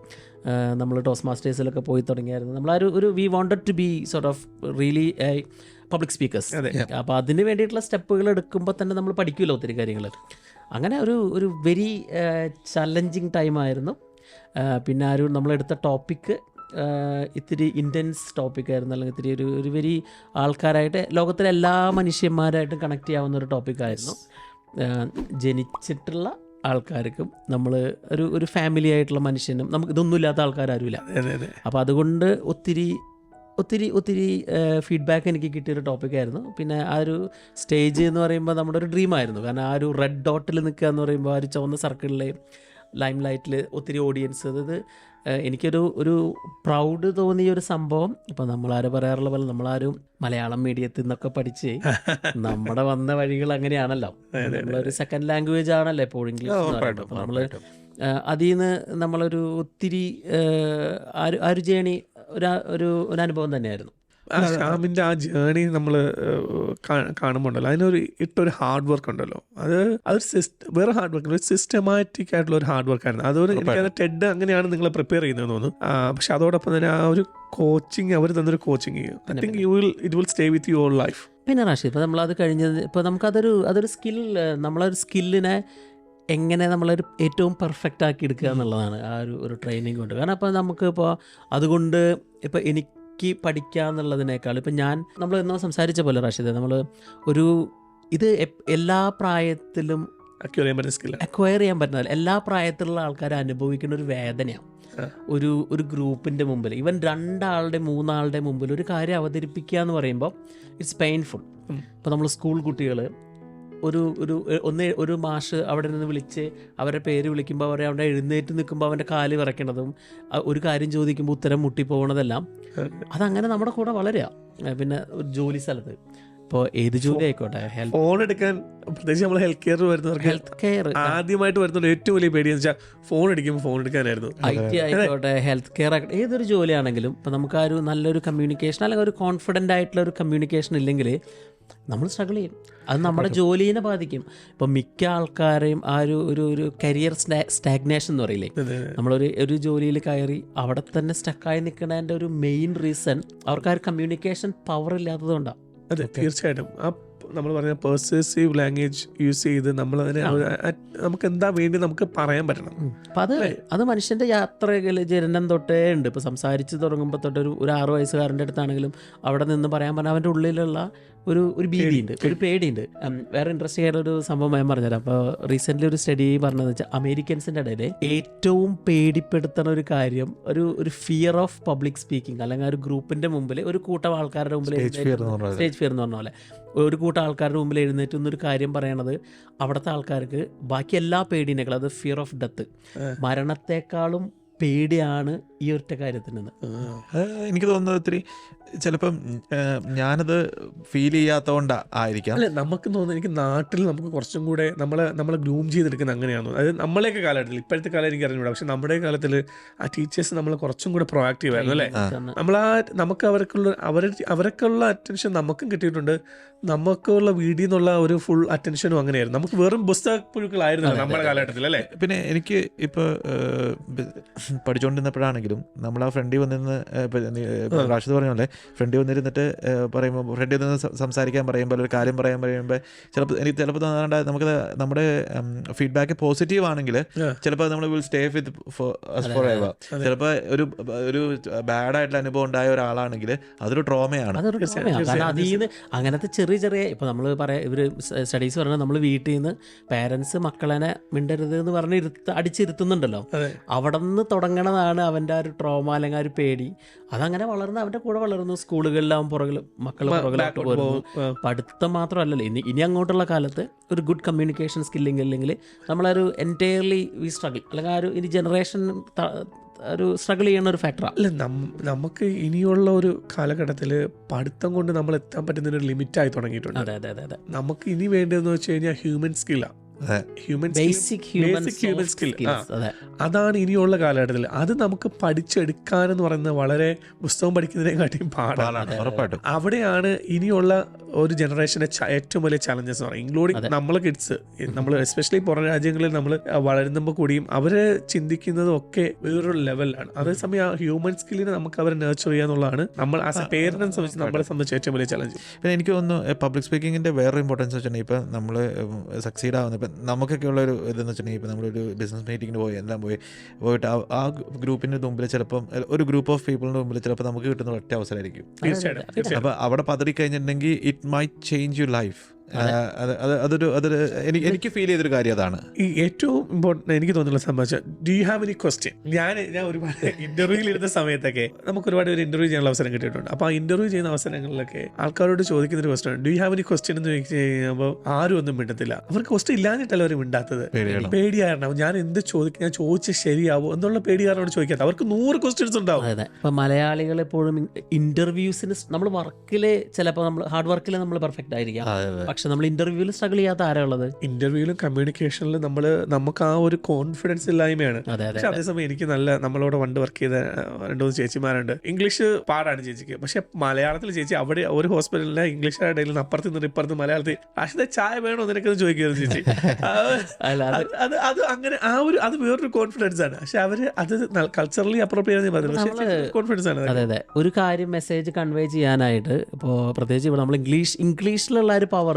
നമ്മൾ ടോസ് മാസ്റ്റേഴ്സിലൊക്കെ പോയി തുടങ്ങിയായിരുന്നു. നമ്മൾ ആ ഒരു we wanted to be sort of really I public speakers. അപ്പോൾ അതിന് വേണ്ടിയിട്ടുള്ള സ്റ്റെപ്പുകൾ എടുക്കുമ്പോൾ തന്നെ നമ്മൾ പഠിക്കുമല്ലോ ഒത്തിരി കാര്യങ്ങൾ. അങ്ങനെ ഒരു ഒരു വെരി ചലഞ്ചിങ് ടൈമായിരുന്നു പിന്നെ ആ ഒരു നമ്മളെടുത്ത ടോപ്പിക്ക് ഇത്തിരി ഇന്റൻസ് ടോപ്പിക്കായിരുന്നു അല്ലെങ്കിൽ ഇത്തിരി ഒരു ഒരു വെരി ആൾക്കാരായിട്ട് ലോകത്തിലെ എല്ലാ മനുഷ്യന്മാരായിട്ടും കണക്ട് ചെയ്യാവുന്ന ഒരു ടോപ്പിക്കായിരുന്നു ജനിച്ചിട്ടുള്ള ആൾക്കാർക്കും നമ്മൾ ഒരു ഒരു ഫാമിലി ആയിട്ടുള്ള മനുഷ്യനും നമുക്ക് ഇതൊന്നും ഇല്ലാത്ത ആൾക്കാരാരുമില്ല അതെ അപ്പോൾ അതുകൊണ്ട് ഒത്തിരി ഒത്തിരി ഒത്തിരി ഫീഡ്ബാക്ക് എനിക്ക് കിട്ടിയൊരു ടോപ്പിക്കായിരുന്നു പിന്നെ ആ ഒരു സ്റ്റേജ് എന്ന് പറയുമ്പോൾ നമ്മുടെ ഒരു ഡ്രീമായിരുന്നു കാരണം ആ ഒരു റെഡ് ഡോട്ടിൽ നിൽക്കുക എന്ന് പറയുമ്പോൾ ആ ഒരു ചുവന്ന സർക്കിളിലെയും ലൈം ലൈറ്റിൽ ഒത്തിരി ഓഡിയൻസ് അതായത് എനിക്കൊരു ഒരു പ്രൗഡ് തോന്നിയ ഒരു സംഭവം. ഇപ്പൊ നമ്മളാരും പറയാറുള്ള പോലെ നമ്മളാരും മലയാളം മീഡിയത്തിൽ നിന്നൊക്കെ പഠിച്ച് നമ്മുടെ വന്ന വഴികൾ അങ്ങനെയാണല്ലോ. നമ്മളൊരു സെക്കൻഡ് ലാംഗ്വേജ് ആണല്ലോ എപ്പോഴും ഇംഗ്ലീഷ്. നമ്മൾ അതിൽ നിന്ന് നമ്മളൊരു ഒത്തിരി ആ ഒരു- ജേണി ഒരു ഒരു അനുഭവം തന്നെയായിരുന്നു. ആ ഷാമിന്റെ ആ ജേണി നമ്മൾ കാണുമ്പോണ്ടല്ലോ. അതിനൊരു ഇട്ടൊരു ഹാർഡ് വർക്ക് ഉണ്ടല്ലോ. അത് അതൊരു സിസ്റ്റം വേറെ ഹാർഡ് വർക്ക് ഒരു സിസ്റ്റമാറ്റിക് ആയിട്ടുള്ള ഒരു ഹാർഡ് വർക്ക് ആയിരുന്നു. അതൊരു എനിക്കത് ടെഡ് അങ്ങനെയാണ് നിങ്ങൾ പ്രിപ്പയർ ചെയ്യുന്നത് തോന്നുന്നു. പക്ഷെ അതോടൊപ്പം തന്നെ ആ ഒരു കോച്ചിങ് അവർ തന്നൊരു coaching I think you will it will stay with your life പിന്നെ റാഷി ഇപ്പോൾ നമ്മളത് കഴിഞ്ഞത് ഇപ്പോൾ നമുക്കതൊരു അതൊരു സ്കിൽ നമ്മളൊരു സ്കില്ലിനെ എങ്ങനെ നമ്മളൊരു ഏറ്റവും പെർഫെക്റ്റ് ആക്കി എടുക്കുക എന്നുള്ളതാണ് ആ ഒരു ഒരു ട്രെയിനിങ് കൊണ്ട്. കാരണം അപ്പോൾ നമുക്ക് ഇപ്പോൾ അതുകൊണ്ട് ഇപ്പോൾ എനിക്ക് പഠിക്കുക എന്നുള്ളതിനേക്കാൾ ഇപ്പം ഞാൻ നമ്മൾ എന്നോ സംസാരിച്ച പോലെ റാഷിദ് നമ്മൾ ഒരു ഇത് എല്ലാ പ്രായത്തിലും അക്വയർ ചെയ്യാൻ പറ്റുന്ന അക്വയർ ചെയ്യാൻ പറ്റുന്നതല്ല എല്ലാ പ്രായത്തിലുള്ള ആൾക്കാർ അനുഭവിക്കുന്ന ഒരു വേദനയാണ് ഒരു ഒരു ഗ്രൂപ്പിന്റെ മുമ്പിൽ ഇവൻ രണ്ടാളുടെ മൂന്നാളുടെ മുമ്പിൽ ഒരു കാര്യം അവതരിപ്പിക്കുക എന്ന് പറയുമ്പോൾ ഇറ്റ്സ് പെയിൻഫുൾ. ഇപ്പോൾ നമ്മൾ സ്കൂൾ കുട്ടികൾ ഒരു ഒരു ഒന്ന് ഒരു മാഷ് അവിടെ നിന്ന് വിളിച്ച് അവരുടെ പേര് വിളിക്കുമ്പോൾ അവരെ അവിടെ എഴുന്നേറ്റ് നിൽക്കുമ്പോൾ അവന്റെ കാൽ വിറയ്ക്കണതും ഒരു കാര്യം ചോദിക്കുമ്പോൾ ഉത്തരം മുട്ടിപ്പോകണതെല്ലാം അതങ്ങനെ നമ്മുടെ കൂടെ വളരുക പിന്നെ ഒരു ജോലി സ്ഥലത്ത്. ഇപ്പോൾ ഏത് ജോലി ആയിക്കോട്ടെ? ഹെൽത്ത് ഫോൺ എടുക്കാൻ പ്രത്യേകിച്ച് നമ്മൾ ഹെൽത്ത് കെയർ വരുന്നവർക്ക് ഹെൽത്ത് കെയർ ആദ്യമായിട്ട് വരുന്ന ഏറ്റവും വലിയ പേടി വെച്ചാൽ ഫോൺ അടിക്കുമ്പോൾ ഫോൺ എടുക്കാനായിരുന്നു. ഐ ടി ആയിക്കോട്ടെ ഹെൽത്ത് കെയർ ആയിക്കോട്ടെ ഏതൊരു ജോലിയാണെങ്കിലും ഇപ്പൊ നമുക്ക് ആ ഒരു നല്ലൊരു കമ്മ്യൂണിക്കേഷൻ അല്ലെങ്കിൽ ഒരു കോൺഫിഡന്റ് ആയിട്ടുള്ള ഒരു കമ്മ്യൂണിക്കേഷൻ ഇല്ലെങ്കിൽ നമ്മൾ സ്ട്രഗിൾ ചെയ്യും. അത് നമ്മുടെ ജോലിനെ ബാധിക്കും. ഇപ്പം മിക്ക ആൾക്കാരെയും ആ ഒരു ഒരു ഒരു കരിയർ സ്റ്റാഗ്നേഷൻ എന്ന് പറയില്ലേ? നമ്മളൊരു ഒരു ജോലിയിൽ കയറി അവിടെ തന്നെ സ്റ്റക്കായി നിൽക്കുന്നതിന്റെ ഒരു മെയിൻ റീസൺ അവർക്ക് ആ ഒരു കമ്മ്യൂണിക്കേഷൻ പവർ ഇല്ലാത്തതുകൊണ്ടാണ് അതെ തീർച്ചയായിട്ടും. ആ നമ്മൾ പറഞ്ഞ പേഴ്സേസീവ് ലാംഗ്വേജ് യൂസ് ചെയ്ത് നമ്മൾ അതിനെ നമുക്ക് എന്താ വേണ്ടി നമുക്ക് പറയാൻ പറ്റണം. അത് അത് മനുഷ്യന്റെ യാത്രയിൽ ജനനം തൊട്ടേ ഉണ്ട്. ഇപ്പൊ സംസാരിച്ച് തുടങ്ങുമ്പോൾ തൊട്ട് ഒരു ഒരു ആറ് വയസ്സുകാരന്റെ അടുത്താണെങ്കിലും അവിടെ നിന്ന് പറയാൻ പറഞ്ഞാൽ അവന്റെ ഉള്ളിലുള്ള ഒരു ഒരു ഭീതിയുണ്ട് ഒരു പേടിയുണ്ട്. വേറെ ഇൻട്രസ്റ്റിംഗ് ആയിട്ടുള്ള ഒരു സംഭവം ഞാൻ പറഞ്ഞുതരാം. അപ്പോൾ റീസെന്റ്ലി ഒരു സ്റ്റഡി പറഞ്ഞതെന്ന് വെച്ചാൽ അമേരിക്കൻസിന്റെ ഇടയിൽ ഏറ്റവും പേടിപ്പെടുത്തുന്ന ഒരു കാര്യം ഒരു ഒരു ഫിയർ ഓഫ് പബ്ലിക് സ്പീക്കിംഗ് അല്ലെങ്കിൽ ഒരു ഗ്രൂപ്പിന്റെ മുമ്പിൽ ഒരു കൂട്ടം ആൾക്കാരുടെ മുമ്പിൽ. സ്റ്റേജ് ഫിയർ എന്ന് പറഞ്ഞ പോലെ. ഒരു കൂട്ടം ആൾക്കാരുടെ മുമ്പിൽ എഴുന്നേറ്റ് നിന്നൊരു കാര്യം പറയണത് അവിടുത്തെ ആൾക്കാർക്ക് ബാക്കി എല്ലാ പേടിനേക്കാളും അത് ഫിയർ ഓഫ് ഡെത്ത്. മരണത്തെക്കാളും പേടിയാണ് ഈ ഒറ്റ കാര്യത്തിൽ നിന്ന് എനിക്ക് തോന്നുന്നത് ഒത്തിരി ചിലപ്പം ഞാനത് ഫീൽ ചെയ്യാത്തതുകൊണ്ട് ആയിരിക്കാം. അല്ല നമുക്ക് തോന്നുന്നു എനിക്ക് നാട്ടിൽ നമുക്ക് കുറച്ചും കൂടെ നമ്മളെ നമ്മളെ ഗ്രൂം ചെയ്തെടുക്കുന്ന അങ്ങനെയാണെന്ന്. അതായത് നമ്മളെയൊക്കെ കാലഘട്ടത്തിൽ ഇപ്പോഴത്തെ കാലം എനിക്ക് അറിഞ്ഞൂടാ പക്ഷെ നമ്മുടെ കാലത്തിൽ ആ ടീച്ചേഴ്സ് നമ്മൾ കുറച്ചും കൂടെ പ്രൊആക്റ്റീവ് ആയിരുന്നു അല്ലേ? നമ്മൾ ആ നമുക്ക് അവർക്കുള്ള അവർ അവർക്കുള്ള അറ്റൻഷൻ നമുക്കും കിട്ടിയിട്ടുണ്ട്. നമുക്കുള്ള വീടിൽ നിന്നുള്ള ഒരു ഫുൾ അറ്റൻഷനും അങ്ങനെയായിരുന്നു. നമുക്ക് വെറും പുസ്തക പുഴുക്കളായിരുന്നു നമ്മുടെ കാലഘട്ടത്തിൽ അല്ലേ? പിന്നെ എനിക്ക് ഇപ്പോൾ പഠിച്ചുകൊണ്ടിരുന്നപ്പോഴാണെങ്കിലും നമ്മൾ ആ ഫ്രണ്ടിൽ വന്നിരുന്ന് റാഷിദ് പറഞ്ഞ പോലെ ഫ്രണ്ടിൽ വന്നിരുന്നിട്ട് പറയുമ്പോൾ ഫ്രണ്ടിൽ നിന്ന് സംസാരിക്കാൻ പറയുമ്പോൾ ഒരു കാര്യം പറയാൻ പറയുമ്പോൾ ചിലപ്പോൾ എനിക്ക് ചിലപ്പോൾ തോന്നാറുണ്ട് നമുക്ക് നമ്മുടെ ഫീഡ്ബാക്ക് പോസിറ്റീവ് ആണെങ്കിൽ ചിലപ്പോൾ നമ്മൾ will stay with forever ചിലപ്പോൾ ഒരു ഒരു ബാഡ് ആയിട്ടുള്ള അനുഭവം ഉണ്ടായ ഒരാളാണെങ്കിൽ അതൊരു ട്രോമയാണ് അങ്ങനത്തെ ചെറിയ ചെറിയ ഇപ്പോൾ നമ്മൾ പറയാം ഇവർ സ്റ്റഡീസ് പറഞ്ഞാൽ നമ്മൾ വീട്ടിൽ നിന്ന് പേരൻസ് മക്കളെ മിണ്ടരുത് എന്ന് പറഞ്ഞ് ഇരുത്ത അടിച്ചിരുത്തുന്നുണ്ടല്ലോ. അവിടെ നിന്ന് തുടങ്ങണതാണ് അവന്റെ ആ ഒരു ട്രോമ അല്ലെങ്കിൽ ആ ഒരു പേടി. അതങ്ങനെ വളർന്ന് അവന്റെ കൂടെ വളർന്നു. സ്കൂളുകളിലാവും പുറകിൽ മക്കൾ പുറകിലോട്ട് പോകുന്നു. പഠിത്തം മാത്രമല്ലല്ലോ ഇനി ഇനി അങ്ങോട്ടുള്ള കാലത്ത് ഒരു ഗുഡ് കമ്മ്യൂണിക്കേഷൻ സ്കില്ലിംഗ് ഇല്ലെങ്കിൽ നമ്മളൊരു എന്റയർലി വി സ്ട്രഗിൾ അല്ലെങ്കിൽ ആ ഒരു ഇനി ജനറേഷൻ ഒരു സ്ട്രഗിൾ ചെയ്യുന്ന ഒരു ഫാക്ടറാണ് അല്ല നമുക്ക് ഇനിയുള്ള ഒരു കാലഘട്ടത്തിൽ പഠിത്തം കൊണ്ട് നമ്മൾ എത്താൻ പറ്റുന്ന ഒരു ലിമിറ്റായി തുടങ്ങിയിട്ടുണ്ട്. അതെ അതെ അതെ നമുക്ക് ഇനി വേണ്ടതെന്ന് വെച്ച് കഴിഞ്ഞാൽ human സ്കില്ലാണ്. Human basic human basic human skill. ആ. അതാണ് ഇനിയുള്ള കാലഘട്ടത്തിൽ. അത് നമുക്ക് പഠിച്ചെടുക്കാൻ എന്ന് പറയുന്നത് വളരെ പുസ്തകം പഠിക്കുന്നതിനെക്കാട്ടിയും പാടാണ്. ഉറപ്പായിട്ടും. അവിടെയാണ് ഇനിയുള്ള ഒരു ജനറേഷന്റെ ഏറ്റവും വലിയ ചലഞ്ചസ് എന്ന് പറയുന്നത്. ഇൻക്ലൂഡിങ് നമ്മളെ കിഡ്സ് നമ്മൾ എസ്പെഷ്യലി പുറം രാജ്യങ്ങളിൽ നമ്മൾ വളരുമ്പോൾ കൂടിയും അവരെ ചിന്തിക്കുന്നതും ഒക്കെ വേറൊരു ലെവലിലാണ് അതേസമയം ആ ഹ്യൂമൻ സ്കില്ലിനെ നമുക്ക് അവരെ നേർച്ചർ ചെയ്യാന്നുള്ളതാണ് നമ്മൾ ആസ് എ പേരൻസ് സംബന്ധിച്ച് നമ്മളെ സംബന്ധിച്ച് ഏറ്റവും വലിയ ചലഞ്ച് പിന്നെ എനിക്ക് തോന്നുന്നു പബ്ലിക് സ്പീക്കിംഗിന്റെ വേറെ ഇമ്പോർട്ടൻസ് വെച്ചിട്ടുണ്ടെങ്കിൽ ഇപ്പം നമ്മൾ സക്സീഡ് ആവുന്ന നമുക്കൊക്കെ ഉള്ള ഒരു ഇതെന്ന് വെച്ചിട്ടുണ്ടെങ്കിൽ ഇപ്പോൾ നമ്മളൊരു ബിസിനസ് മീറ്റിങ്ങിന് പോയി എല്ലാം പോയി പോയിട്ട് ആ- ആ ഗ്രൂപ്പിന്റെ മുമ്പിൽ ചിലപ്പം ഒരു ഗ്രൂപ്പ് ഓഫ് പീപ്പിളിന്റെ മുമ്പിൽ ചിലപ്പോൾ നമുക്ക് കിട്ടുന്ന ഒറ്റ അവസരമായിരിക്കും. അപ്പോൾ അവിടെ പതറി കഴിഞ്ഞിട്ടുണ്ടെങ്കിൽ it my change you life അത്. അത് അതൊരു അതൊരു എനിക്ക് എനിക്ക് ഫീൽ ചെയ്തൊരു കാര്യം അതാണ്. ഈ ഏറ്റവും ഇമ്പോർട്ടന്റ് എനിക്ക് തോന്നുന്ന സംഭവം do you have any question ഞാൻ ഞാൻ ഒരുപാട് ഇന്റർവ്യൂവിൽ ഇരുന്ന സമയത്തൊക്കെ നമുക്ക് ഒരുപാട് ഒരു ഇന്റർവ്യൂ ചെയ്യാനുള്ള അവസരം കിട്ടിയിട്ടുണ്ട്. അപ്പോൾ ആ ഇന്റർവ്യൂ ചെയ്യുന്ന അവസരങ്ങളിലൊക്കെ ആൾക്കാരോട് ചോദിക്കുന്ന ഒരു question do you have any question എന്ന് ചോദിച്ചു കഴിയുമ്പോൾ ആരും ഒന്നും മിണ്ടത്തില്ല. അവർക്ക് ക്വസ്റ്റ്യൻ ഇല്ലാഞ്ഞിട്ടല്ല അവർ മിണ്ടാത്തത്. പേടിയാണ്. പേടി കാരണം ഞാൻ എന്ത് ചോദിക്കും ഞാൻ ചോദിച്ച ശരിയാവോ എന്നുള്ള പേടി കാരണമാണ് ചോദിക്കാത്ത. അവർക്ക് നൂറ് ക്വസ്റ്റ്യൻസ് ഉണ്ടാവും. അതെ അതെ. ഇപ്പം മലയാളികൾ എപ്പോഴും ഇന്റർവ്യൂസിന് നമ്മൾ വർക്കിൽ ചിലപ്പോൾ നമ്മൾ ഹാർഡ് വർക്കിൽ നമ്മൾ പെർഫെക്റ്റ് ആയിരിക്കാം. പക്ഷെ നമ്മൾ ഇന്റർവ്യൂവിൽ സ്ട്രഗിൾ ചെയ്യാത്ത ആരാ ഉള്ളത് ഇന്റർവ്യൂവിലും കമ്മ്യൂണിക്കേഷനിലും നമ്മൾ നമുക്ക് ആ ഒരു കോൺഫിഡൻസ് ഇല്ലായ്മയാണ്. പക്ഷെ അതേസമയം എനിക്ക് നല്ല നമ്മളോട് വണ്ട് വർക്ക് ചെയ്ത രണ്ടു മൂന്ന് ചേച്ചിമാരുണ്ട്. ഇംഗ്ലീഷ് പാടാണ് ചേച്ചിക്ക്. പക്ഷെ മലയാളത്തിൽ ചേച്ചി അവിടെ ഒരു ഹോസ്പിറ്റലിലെ ഇംഗ്ലീഷ് ഇടയിൽ അപ്പുറത്ത് നിന്ന് ഇപ്പുറത്ത് മലയാളത്തിൽ പക്ഷേ ചായ വേണോ നിനക്കെന്ന് ചോദിക്കുന്നത് ചേച്ചി. അത് അത് അങ്ങനെ ആ ഒരു അത് വേറൊരു കോൺഫിഡൻസ് ആണ്. പക്ഷെ അവർ അത് കൾച്ചറലി അപ്രോപ്രിയേറ്റ് കോൺഫിഡൻസ് ആണ് അതെ അതെ. ഒരു കാര്യം മെസ്സേജ് കൺവേ ചെയ്യാനായിട്ട് ഇപ്പോൾ പ്രത്യേകിച്ച് ഇവിടെ നമ്മൾ ഇംഗ്ലീഷ് ഇംഗ്ലീഷിലുള്ള ഒരു പവർ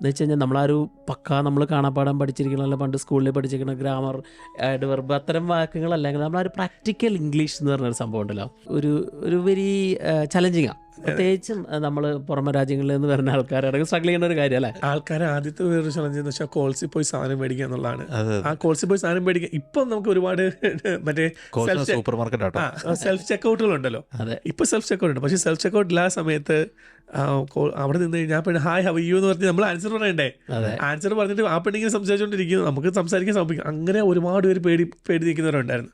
എന്ന് വെച്ച് കഴിഞ്ഞാൽ നമ്മളാ ഒരു പക്ക നമ്മൾ കാണാപ്പാടാൻ അല്ലെങ്കിൽ പണ്ട് സ്കൂളിൽ പഠിച്ചിരിക്കണം ഗ്രാമർ വെർബ് അത്തരം വാക്കുകളല്ല നമ്മളൊരു പ്രാക്ടിക്കൽ ഇംഗ്ലീഷ് എന്ന് പറഞ്ഞൊരു സംഭവം ഉണ്ടല്ലോ. ഒരു ഒരു വെരി ചലഞ്ചിങ് ആണ് പ്രത്യേകിച്ചും നമ്മൾ പുറമെ രാജ്യങ്ങളിൽ നിന്ന് വരുന്ന ആൾക്കാരാണെങ്കിൽ സ്ട്രഗിൾ ചെയ്യുന്ന ഒരു കാര്യം അല്ലേ ആൾക്കാർ ആദ്യത്തെ വേറൊരു ചലഞ്ച് എന്ന് വെച്ചാൽ കോൾസിൽ പോയി സാധനം മേടിക്കുക എന്നുള്ളതാണ്. ആ കോൾസിൽ പോയി സാധനം മേടിക്കുക ഇപ്പം നമുക്ക് ഒരുപാട് മറ്റേ സൂപ്പർ മാർക്കറ്റ് ആട്ടോ. സെൽഫ് ചെക്കൗട്ടുകൾ ഉണ്ടല്ലോ. അതെ. ഇപ്പൊ സെൽഫ് ചെക്ക്ഔട്ട് ഉണ്ട്. പക്ഷെ സെൽഫ് ചെക്കൗട്ട് ഇല്ലാ സമയത്ത് അവിടെ നിന്ന് കഴിഞ്ഞാൽ പിന്നെ ഹായ് ഹവ് യു എന്ന് പറഞ്ഞ് നമ്മൾ ആൻസർ പറയണ്ടേ? ആൻസർ പറഞ്ഞിട്ട് ആ പെണ്ണിങ്ങനെ സംസാരിച്ചുകൊണ്ടിരിക്കുന്നു നമുക്ക് സംസാരിക്കാൻ സാധിക്കും. അങ്ങനെ ഒരുപാട് പേര് പേടി പേടി നിൽക്കുന്നവരുണ്ടായിരുന്നു.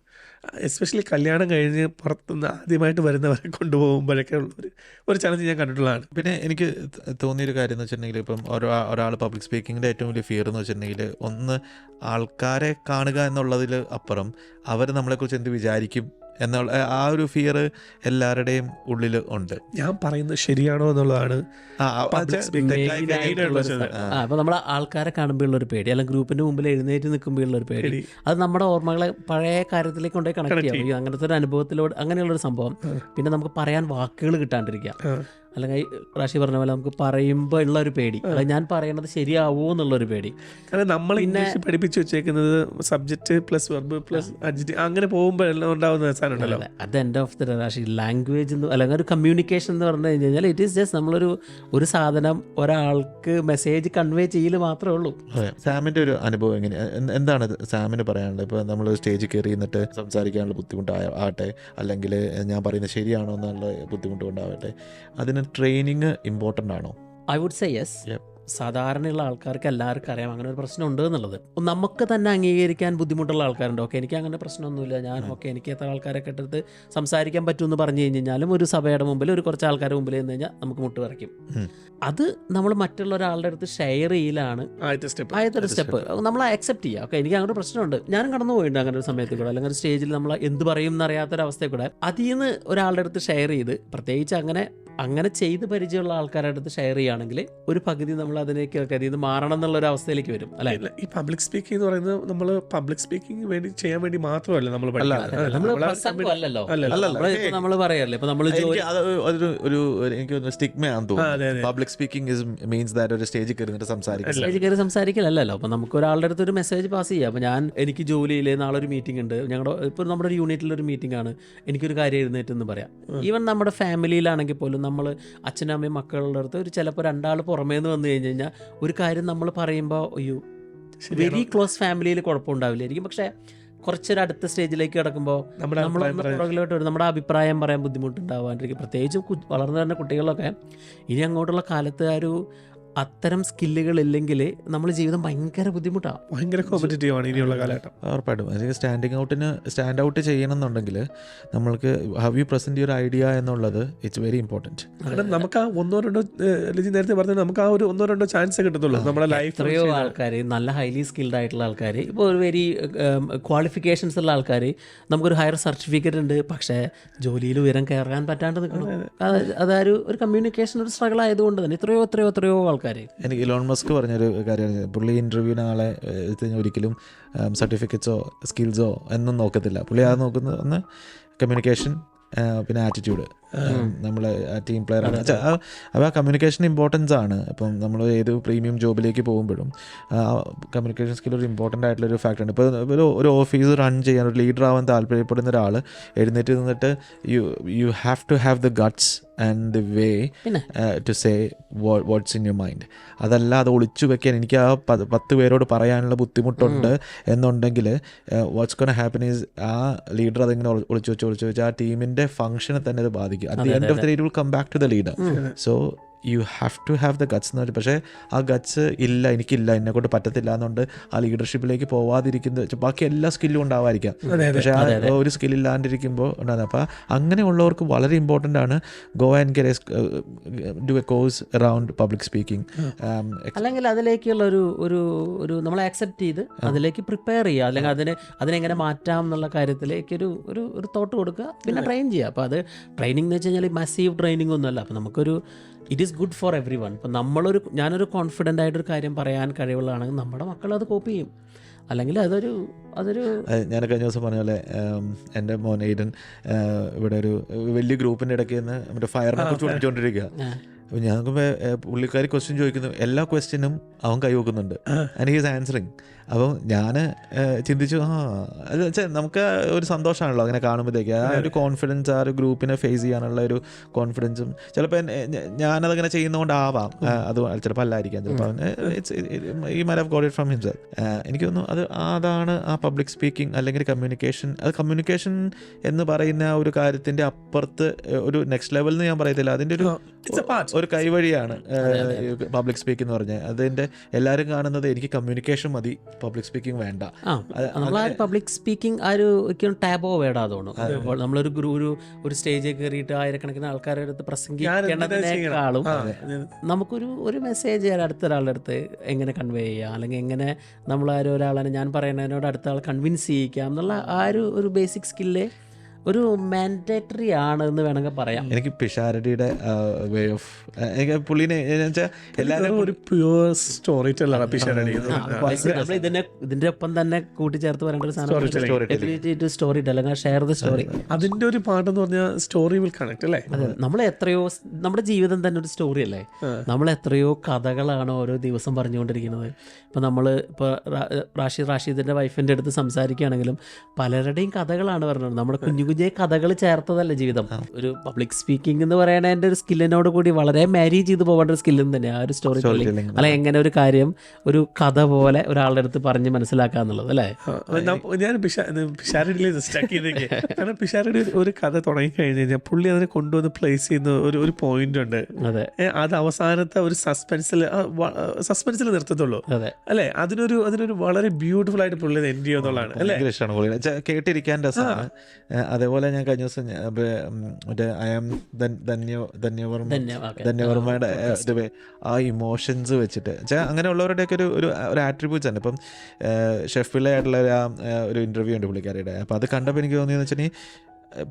എസ്പെഷ്യലി കല്യാണം കഴിഞ്ഞ് പുറത്തുനിന്ന് ആദ്യമായിട്ട് വരുന്നവരെ കൊണ്ടുപോകുമ്പോഴൊക്കെ ഉള്ള ഒരു ഒരു ചലഞ്ച് ഞാൻ കണ്ടിട്ടുള്ളതാണ്. പിന്നെ എനിക്ക് തോന്നിയൊരു കാര്യം എന്ന് വെച്ചിട്ടുണ്ടെങ്കിൽ ഇപ്പം ഒരാ ഒരാൾ പബ്ലിക് സ്പീക്കിങ്ങിന്റെ ഏറ്റവും വലിയ ഫിയർ എന്ന് വെച്ചിട്ടുണ്ടെങ്കിൽ ഒന്ന് ആൾക്കാരെ കാണുക എന്നുള്ളതിൽ അപ്പുറം അവർ നമ്മളെക്കുറിച്ച് എന്ത് വിചാരിക്കും എന്നുള്ള ആ ഒരു ഫിയർ എല്ലാവരുടെയും ഉള്ളിൽ ഉണ്ട്. ഞാൻ പറയുന്നത് ശരിയാണോ എന്നുള്ളതാണ് അപ്പൊ നമ്മൾ ആൾക്കാരെ കാണുമ്പോഴുള്ള ഒരു പേടി അല്ലെങ്കിൽ ഗ്രൂപ്പിന്റെ മുമ്പിൽ എഴുന്നേറ്റ് നിൽക്കുമ്പോഴുള്ള ഒരു പേടി. അത് നമ്മുടെ ഓർമ്മകളെ പഴയ കാര്യത്തിലേക്ക് കൊണ്ടുപോയി കണക്ട് ചെയ്യാം. അങ്ങനത്തെ ഒരു അനുഭവത്തിലൂടെ അങ്ങനെയുള്ള ഒരു സംഭവം പിന്നെ നമുക്ക് പറയാൻ വാക്കുകൾ കിട്ടാണ്ടിരിക്കുക. അല്ലെങ്കിൽ റാഷി പറഞ്ഞ പോലെ നമുക്ക് പറയുമ്പോൾ ഉള്ള ഒരു പേടി അല്ലെങ്കിൽ ഞാൻ പറയണത് ശരിയാവോ എന്നുള്ളൊരു പേടി. കാരണം നമ്മൾ ഇംഗ്ലീഷ് പഠിപ്പിച്ചു വെച്ചേക്കുന്നത് സബ്ജക്റ്റ് പ്ലസ് വെർബ് പ്ലസ് അങ്ങനെ പോകുമ്പോൾ എല്ലാം ഉണ്ടാവുന്ന അത് end of the Rashi language എന്ന് അല്ലെങ്കിൽ ഒരു കമ്മ്യൂണിക്കേഷൻ എന്ന് പറഞ്ഞു കഴിഞ്ഞ് കഴിഞ്ഞാൽ ഇറ്റ് ഈസ് ജസ്റ്റ് നമ്മളൊരു ഒരു സാധനം ഒരാൾക്ക് മെസ്സേജ് കൺവേ ചെയ്യൽ മാത്രമേ ഉള്ളൂ. സാമിന്റെ സാമിന്റെ ഒരു അനുഭവം എങ്ങനെ എന്താണ് സാമിന് പറയാനുള്ളത്? ഇപ്പോൾ നമ്മൾ സ്റ്റേജിൽ കയറി നിന്നിട്ട് സംസാരിക്കാനുള്ള ബുദ്ധിമുട്ടായ ആവട്ടെ അല്ലെങ്കിൽ ഞാൻ പറയുന്നത് ശരിയാണോ എന്നുള്ള ബുദ്ധിമുട്ട് കൊണ്ടാവട്ടെ. അതിന് ട്രെയിനിങ് ഇമ്പോർട്ടന്റ് ആണോ? ഐ വുഡ് സേ യെസ് സാധാരണയുള്ള ആൾക്കാർക്ക് എല്ലാവർക്കും അറിയാം അങ്ങനെ ഒരു പ്രശ്നം ഉണ്ട് എന്നുള്ളത്. നമുക്ക് തന്നെ അംഗീകരിക്കാൻ ബുദ്ധിമുട്ടുള്ള ആൾക്കാരുണ്ട്. ഓക്കെ എനിക്ക് അങ്ങനെ പ്രശ്നമൊന്നുമില്ല. ഞാൻ ഓക്കെ എനിക്ക് എത്ര ആൾക്കാരൊക്കെ എടുത്ത് സംസാരിക്കാൻ പറ്റുമെന്ന് പറഞ്ഞു കഴിഞ്ഞ് കഴിഞ്ഞാലും ഒരു സഭയുടെ മുമ്പിൽ ഒരു കുറച്ച് ആൾക്കാരുടെ മുമ്പിൽ നിന്ന് കഴിഞ്ഞാൽ നമുക്ക് മുട്ട് വരയ്ക്കും അത് നമ്മൾ മറ്റുള്ള ഒരാളുടെ അടുത്ത് ഷെയർ ചെയ്യലാണ്. ആദ്യത്തെ സ്റ്റെപ്പ് നമ്മൾ അക്സെപ്റ്റ് ചെയ്യുക ഓക്കെ എനിക്ക് അങ്ങനെ ഒരു പ്രശ്നമുണ്ട്. ഞാനും കടന്നു പോയിട്ടുണ്ട് അങ്ങനെ ഒരു സമയത്ത് കൂടെ. അല്ലെങ്കിൽ സ്റ്റേജിൽ നമ്മൾ എന്ത് പറയും എന്നറിയാത്തൊരവസ്ഥയിൽ കൂടെ. അതിൽ നിന്ന് ഒരാളുടെ അടുത്ത് ഷെയർ ചെയ്ത് പ്രത്യേകിച്ച് അങ്ങനെ അങ്ങനെ ചെയ്ത് പരിചയമുള്ള ആൾക്കാരുടെ അടുത്ത് ഷെയർ ചെയ്യുകയാണെങ്കിൽ ഒരു പകുതി നമ്മൾ അതിലേക്ക് നിന്ന് മാറണം എന്നുള്ള ഒരു അവസ്ഥയിലേക്ക് വരും അല്ലെ? ഈ പബ്ലിക് സ്പീക്കിംഗ് എന്ന് പറയുന്നത് നമ്മൾ പബ്ലിക് സ്പീക്കിംഗ് വേണ്ടി ചെയ്യാൻ വേണ്ടി മാത്രമല്ല നമ്മൾ അല്ലല്ല. നമ്മൾ പറയല്ലേ ഇപ്പൊ നമ്മൾ ഒരു എനിക്ക് തോന്നുന്നു public speaking is means that ഒരു സ്റ്റേജിൽ കയറിയിട്ട് സംസാരിക്കുക കയറി സംസാരിക്കലല്ലോ അപ്പോൾ നമുക്ക് ഒരാളുടെ അടുത്ത് ഒരു മെസ്സേജ് പാസ് ചെയ്യാം. അപ്പൊ ഞാൻ എനിക്ക് ജോലിയിൽ നാളെ ഒരു മീറ്റിംഗ് ഉണ്ട്. ഞങ്ങളുടെ ഇപ്പോൾ നമ്മുടെ ഒരു യൂണിറ്റിൽ ഒരു മീറ്റിംഗ് ആണ്. എനിക്കൊരു കാര്യം എഴുന്നേറ്റ് എന്ന് പറയാം ഈവൻ നമ്മുടെ ഫാമിലിയിലാണെങ്കിൽ പോലും നമ്മൾ അച്ഛനും അമ്മയും മക്കളുടെ അടുത്ത് ഒരു ചിലപ്പോൾ രണ്ടാൾ പുറമേ നിന്ന് വന്നു കഴിഞ്ഞ് കഴിഞ്ഞാൽ ഒരു കാര്യം നമ്മൾ പറയുമ്പോൾ അയ്യോ വെരി ക്ലോസ് ഫാമിലിയിൽ കുഴപ്പമുണ്ടാവില്ലായിരിക്കും. പക്ഷേ കുറച്ചൊരു അടുത്ത സ്റ്റേജിലേക്ക് കിടക്കുമ്പോൾ നമ്മൾ പുറകിലോട്ട് വരും. നമ്മുടെ അഭിപ്രായം പറയാൻ ബുദ്ധിമുട്ടുണ്ടാവാണ്ടിരിക്കും. പ്രത്യേകിച്ച് വളർന്നു വരുന്ന കുട്ടികളൊക്കെ ഇനി അങ്ങോട്ടുള്ള കാലത്ത് ആ ഒരു അത്തരം സ്കില്ലുകൾ ഇല്ലെങ്കിൽ നമ്മൾ ജീവിതം ഭയങ്കര ബുദ്ധിമുട്ടാണ് ഭയങ്കര കോമ്പറ്റേറ്റീവ് ആണ് ഇനിയുള്ള കാലഘട്ടം. ഉറപ്പായിട്ടും. അല്ലെങ്കിൽ സ്റ്റാൻഡിങ് ഔട്ടിന് സ്റ്റാൻഡ് ഔട്ട് ചെയ്യണമെന്നുണ്ടെങ്കിൽ നമ്മൾക്ക് have you present your idea എന്നുള്ളത് ഇറ്റ്സ് വെരി ഇമ്പോർട്ടന്റ് കാരണം നമുക്ക് ആ ഒന്നോ രണ്ടോ അല്ലെങ്കിൽ ലിജി നേരത്തെ പറഞ്ഞത് നമുക്ക് ആ ഒരു ഒന്നോ രണ്ടോ ചാൻസ് കിട്ടത്തുള്ളൂ. നമ്മുടെ ലൈഫ് എത്രയോ ആൾക്കാർ നല്ല ഹൈലി സ്കിൽഡ് ആയിട്ടുള്ള ആൾക്കാർ ഇപ്പോൾ ഒരു വെരി ക്വാളിഫിക്കേഷൻസ് ഉള്ള ആൾക്കാർ നമുക്കൊരു ഹയർ സർട്ടിഫിക്കറ്റ് ഉണ്ട് പക്ഷേ ജോലിയിൽ ഉയരം കയറാൻ പറ്റാണ്ട് നിൽക്കണം. അതായത് അതൊരു ഒരു കമ്മ്യൂണിക്കേഷൻ ഒരു സ്ട്രഗിൾ ആയതുകൊണ്ട് തന്നെ എത്രയോ എത്രയോ എത്രയോ ആൾക്കാർ എനിക്ക് ഇലോൺ മസ്ക് പറഞ്ഞൊരു കാര്യമാണ് പുള്ളി എടുത്ത് കഴിഞ്ഞാൽ ഒരിക്കലും സർട്ടിഫിക്കറ്റ്സോ സ്കിൽസോ എന്നും നോക്കത്തില്ല. പുള്ളി അത് നോക്കുന്നത് ഒന്ന് കമ്മ്യൂണിക്കേഷൻ പിന്നെ ആറ്റിറ്റ്യൂഡ് നമ്മളെ ടീം പ്ലെയർ ആണ്. അപ്പോൾ ആ കമ്മ്യൂണിക്കേഷൻ ഇമ്പോർട്ടൻസ് ആണ്. ഇപ്പം നമ്മൾ ഏത് പ്രീമിയം ജോബിലേക്ക് പോകുമ്പോഴും കമ്മ്യൂണിക്കേഷൻ സ്കിൽ ഒരു ഇമ്പോർട്ടന്റ് ആയിട്ടുള്ള ഒരു ഫാക്ടറാണ് ഇപ്പോൾ ഒരു ഒരു ഓഫീസ് റൺ ചെയ്യാൻ ഒരു ലീഡർ ആവാൻ താല്പര്യപ്പെടുന്ന ഒരാൾ എഴുന്നേറ്റ് നിന്നിട്ട് you you have to have the guts and the way to say what's in your mind അതല്ല അത് ഒളിച്ചു വെക്കാൻ എനിക്ക് ആ പത്ത് പേരോട് പറയാനുള്ള ബുദ്ധിമുട്ടുണ്ട് എന്നുണ്ടെങ്കിൽ what's gonna happen is a leader അതിങ്ങനെ ഒളി- ഒളിച്ചു വെച്ച് ഒളിച്ചു വെച്ച് ആ ടീമിന്റെ ഫംഗ്ഷനെ തന്നെ അത് ബാധിക്കും. at the end of the day we'll come back to the leader. so you have to have the guts എന്ന് പറയും. പക്ഷേ ആ ഗട്സ് ഇല്ല എനിക്കില്ല എന്നെ കൊണ്ട് പറ്റത്തില്ല എന്നുകൊണ്ട് ആ ലീഡർഷിപ്പിലേക്ക് പോവാതിരിക്കുന്നത് വെച്ചാൽ ബാക്കി എല്ലാ സ്കില്ലും ഉണ്ടാവാതിരിക്കാം. പക്ഷേ ആ ഒരു സ്കില്ലില്ലാണ്ടിരിക്കുമ്പോൾ ഉണ്ടാകുന്നത്. അപ്പോൾ അങ്ങനെയുള്ളവർക്ക് വളരെ ഇമ്പോർട്ടന്റ് ആണ് go and get do a course around public speaking അല്ലെങ്കിൽ അതിലേക്കുള്ള ഒരു ഒരു ഒരു നമ്മളെ അക്സെപ്റ്റ് ചെയ്ത് അതിലേക്ക് പ്രിപ്പയർ ചെയ്യുക. അല്ലെങ്കിൽ അതിനെ അതിനെങ്ങനെ മാറ്റാം എന്നുള്ള കാര്യത്തിലേക്ക് ഒരു ഒരു ഒരു തോട്ട് കൊടുക്കുക. പിന്നെ ട്രെയിൻ ചെയ്യുക. അപ്പോൾ അത് ട്രെയിനിങ് എന്ന് വെച്ച് കഴിഞ്ഞാൽ മസീവ് ട്രെയിനിങ് ഒന്നുമല്ല. അപ്പോൾ നമുക്കൊരു it is good for everyone ഇപ്പം നമ്മളൊരു ഞാനൊരു കോൺഫിഡന്റ് ആയിട്ടൊരു കാര്യം പറയാൻ കഴിവുള്ളതാണെങ്കിൽ നമ്മുടെ മക്കൾ അത് കോപ്പി ചെയ്യും. അല്ലെങ്കിൽ അതൊരു അതൊരു ഞാൻ കഴിഞ്ഞ ദിവസം പറഞ്ഞ പോലെ എന്റെ മോൻ എയ്ഡൻ ഇവിടെ ഒരു വലിയ ഗ്രൂപ്പിന്റെ ഇടയ്ക്ക് നിന്ന് മറ്റേ ഫയറിനെ കുറിച്ച് പഠിച്ചുകൊണ്ടിരിക്കുക. അപ്പോൾ ഞങ്ങൾക്ക് പുള്ളിക്കാരി ക്വസ്റ്റ്യൻ ചോദിക്കുന്നു. എല്ലാ ക്വസ്റ്റ്യനും അവൻ കൈവെക്കുന്നുണ്ട് ആൻഡ് ഹീസ് ആൻസറിങ് അപ്പം ഞാൻ ചിന്തിച്ചു ആ അത് വെച്ചാൽ നമുക്ക് ഒരു സന്തോഷമാണല്ലോ അങ്ങനെ കാണുമ്പോഴത്തേക്ക് ആ ഒരു കോൺഫിഡൻസ് ആ ഒരു ഗ്രൂപ്പിനെ ഫേസ് ചെയ്യാനുള്ള ഒരു കോൺഫിഡൻസും ചിലപ്പോൾ ഞാനതങ്ങനെ ചെയ്യുന്നതുകൊണ്ടാവാം അത് ചിലപ്പോൾ അല്ലായിരിക്കാം. ചിലപ്പോൾ ഈ my have got it from himself എനിക്ക് തോന്നുന്നു അത് അതാണ് ആ പബ്ലിക് സ്പീക്കിംഗ് അല്ലെങ്കിൽ കമ്മ്യൂണിക്കേഷൻ അത് കമ്മ്യൂണിക്കേഷൻ എന്ന് പറയുന്ന ഒരു കാര്യത്തിന്റെ അപ്പുറത്ത് ഒരു നെക്സ്റ്റ് ലെവൽ എന്ന് ഞാൻ പറയത്തില്ല. അതിന്റെ ഒരു. ഒരു കൈവഴിയാണ് പബ്ലിക് സ്പീക്ക് എന്ന് പറഞ്ഞാൽ. അതിന്റെ എല്ലാവരും കാണുന്നത് എനിക്ക് കമ്മ്യൂണിക്കേഷൻ മതി. പബ്ലിക് സ്പീക്കിംഗ് വേണ്ട. നമ്മൾ ആ ഒരു പബ്ലിക് സ്പീക്കിംഗ് ആ ഒരു ടാബോ വേടാ തോന്നുന്നു നമ്മളൊരു ഗ്രൂ ഒരു ഒരു സ്റ്റേജിൽ കയറിയിട്ട് ആയിരക്കണക്കിന് ആൾക്കാരുടെ അടുത്ത് പ്രസംഗിക്കേണ്ടതിനേക്കാളും നമുക്കൊരു ഒരു മെസ്സേജ് അടുത്ത ഒരാളുടെ അടുത്ത് എങ്ങനെ കൺവേ ചെയ്യാം? അല്ലെങ്കിൽ എങ്ങനെ നമ്മൾ ആ ഒരു ഒരാളെ ഞാൻ പറയുന്നതിനോട് അടുത്ത ആൾ കൺവിൻസ് ചെയ്യിക്കാം എന്നുള്ള ആ ഒരു ഒരു ബേസിക് സ്കില്ല് ഒരു മാൻഡേറ്ററി ആണ് എന്ന് വേണമെങ്കിൽ പറയാം. എനിക്ക് പിഷാരടിയുടെ വേ ഓഫ് എനിക്ക് പുള്ളിനെ എല്ലാവരും ഒരു പ്യുവർ സ്റ്റോറി ടെല്ലാണ് പിഷാരടി. നമ്മൾ ഇതിനെ ഇതിന്റെ ഒപ്പം തന്നെ കൂട്ടിച്ചേർത്ത് പറയേണ്ട ഒരു സാധനം storyteller share the story അതിന്റെ ഒരു പാട്ട് എന്ന് പറഞ്ഞാൽ സ്റ്റോറി വിൽ കണക്ട് അല്ലേ നമ്മൾ എത്രയോ നമ്മുടെ ജീവിതം തന്നെ ഒരു സ്റ്റോറി അല്ലേ? നമ്മൾ എത്രയോ കഥകളാണ് ഓരോ ദിവസം പറഞ്ഞുകൊണ്ടിരിക്കുന്നത്. ഇപ്പം നമ്മൾ ഇപ്പോൾ റാഷിദ് റാഷിദിന്റെ വൈഫിന്റെ അടുത്ത് സംസാരിക്കുകയാണെങ്കിലും പലരുടെയും കഥകളാണ് പറഞ്ഞത്. നമ്മുടെ കുഞ്ഞു പുതിയ കഥകൾ ചേർത്തതല്ല ജീവിതം? ഒരു പബ്ലിക് സ്പീക്കിംഗ് എന്ന് പറയുന്ന എന്റെ ഒരു സ്കില്ലിനോട് കൂടി വളരെ മാരി ചെയ്ത് പോകേണ്ട ഒരു സ്കില്ലും തന്നെ ആ ഒരു സ്റ്റോറി ടെല്ലിംഗ് അല്ലെ എങ്ങനെ ഒരു കാര്യം ഒരു കഥ പോലെ ഒരാളുടെ അടുത്ത് പറഞ്ഞ് മനസ്സിലാക്കുക എന്നുള്ളത് അല്ലേ? ഞാൻ കാരണം പിഷാരടി ഒരു കഥ തുടങ്ങി കഴിഞ്ഞ് കഴിഞ്ഞാൽ പുള്ളി അതിനെ കൊണ്ടുവന്ന് പ്ലേസ് ചെയ്യുന്ന ഒരു ഒരു പോയിന്റ് ഉണ്ട്. അതെ. അത് അവസാനത്തെ ഒരു സസ്പെൻസിൽ സസ്പെൻസിൽ നിർത്തത്തുള്ളൂ. അതെ. അല്ലെ? അതിനൊരു അതിനൊരു വളരെ ബ്യൂട്ടിഫുൾ ആയിട്ട് പുള്ളി എൻഡ് ചെയ്യുന്നുള്ളതാണ് അല്ലെ? കേട്ടിരിക്കാൻ രസമാണ്. ഏഹ് അതേപോലെ ഞാൻ കഴിഞ്ഞ ദിവസം മറ്റേ ഐ ആം ധന്യ ധന്യവർമ്മ. ധന്യവർമ്മയുടെ ആ ഇമോഷൻസ് വെച്ചിട്ട്. വെച്ചാൽ അങ്ങനെയുള്ളവരുടെയൊക്കെ ഒരു ഒരു ഒരു ആട്രിബ്യൂട്ട്സ് ആണ്. ഇപ്പം ഷെഫിലായിട്ടുള്ള ഒരു ഒരു ഇന്റർവ്യൂ ഉണ്ട് പുള്ളിക്കാരിയുടെ. അപ്പോൾ അത് കണ്ടപ്പോൾ എനിക്ക് തോന്നിയെന്ന് വെച്ചിട്ടുണ്ടെങ്കിൽ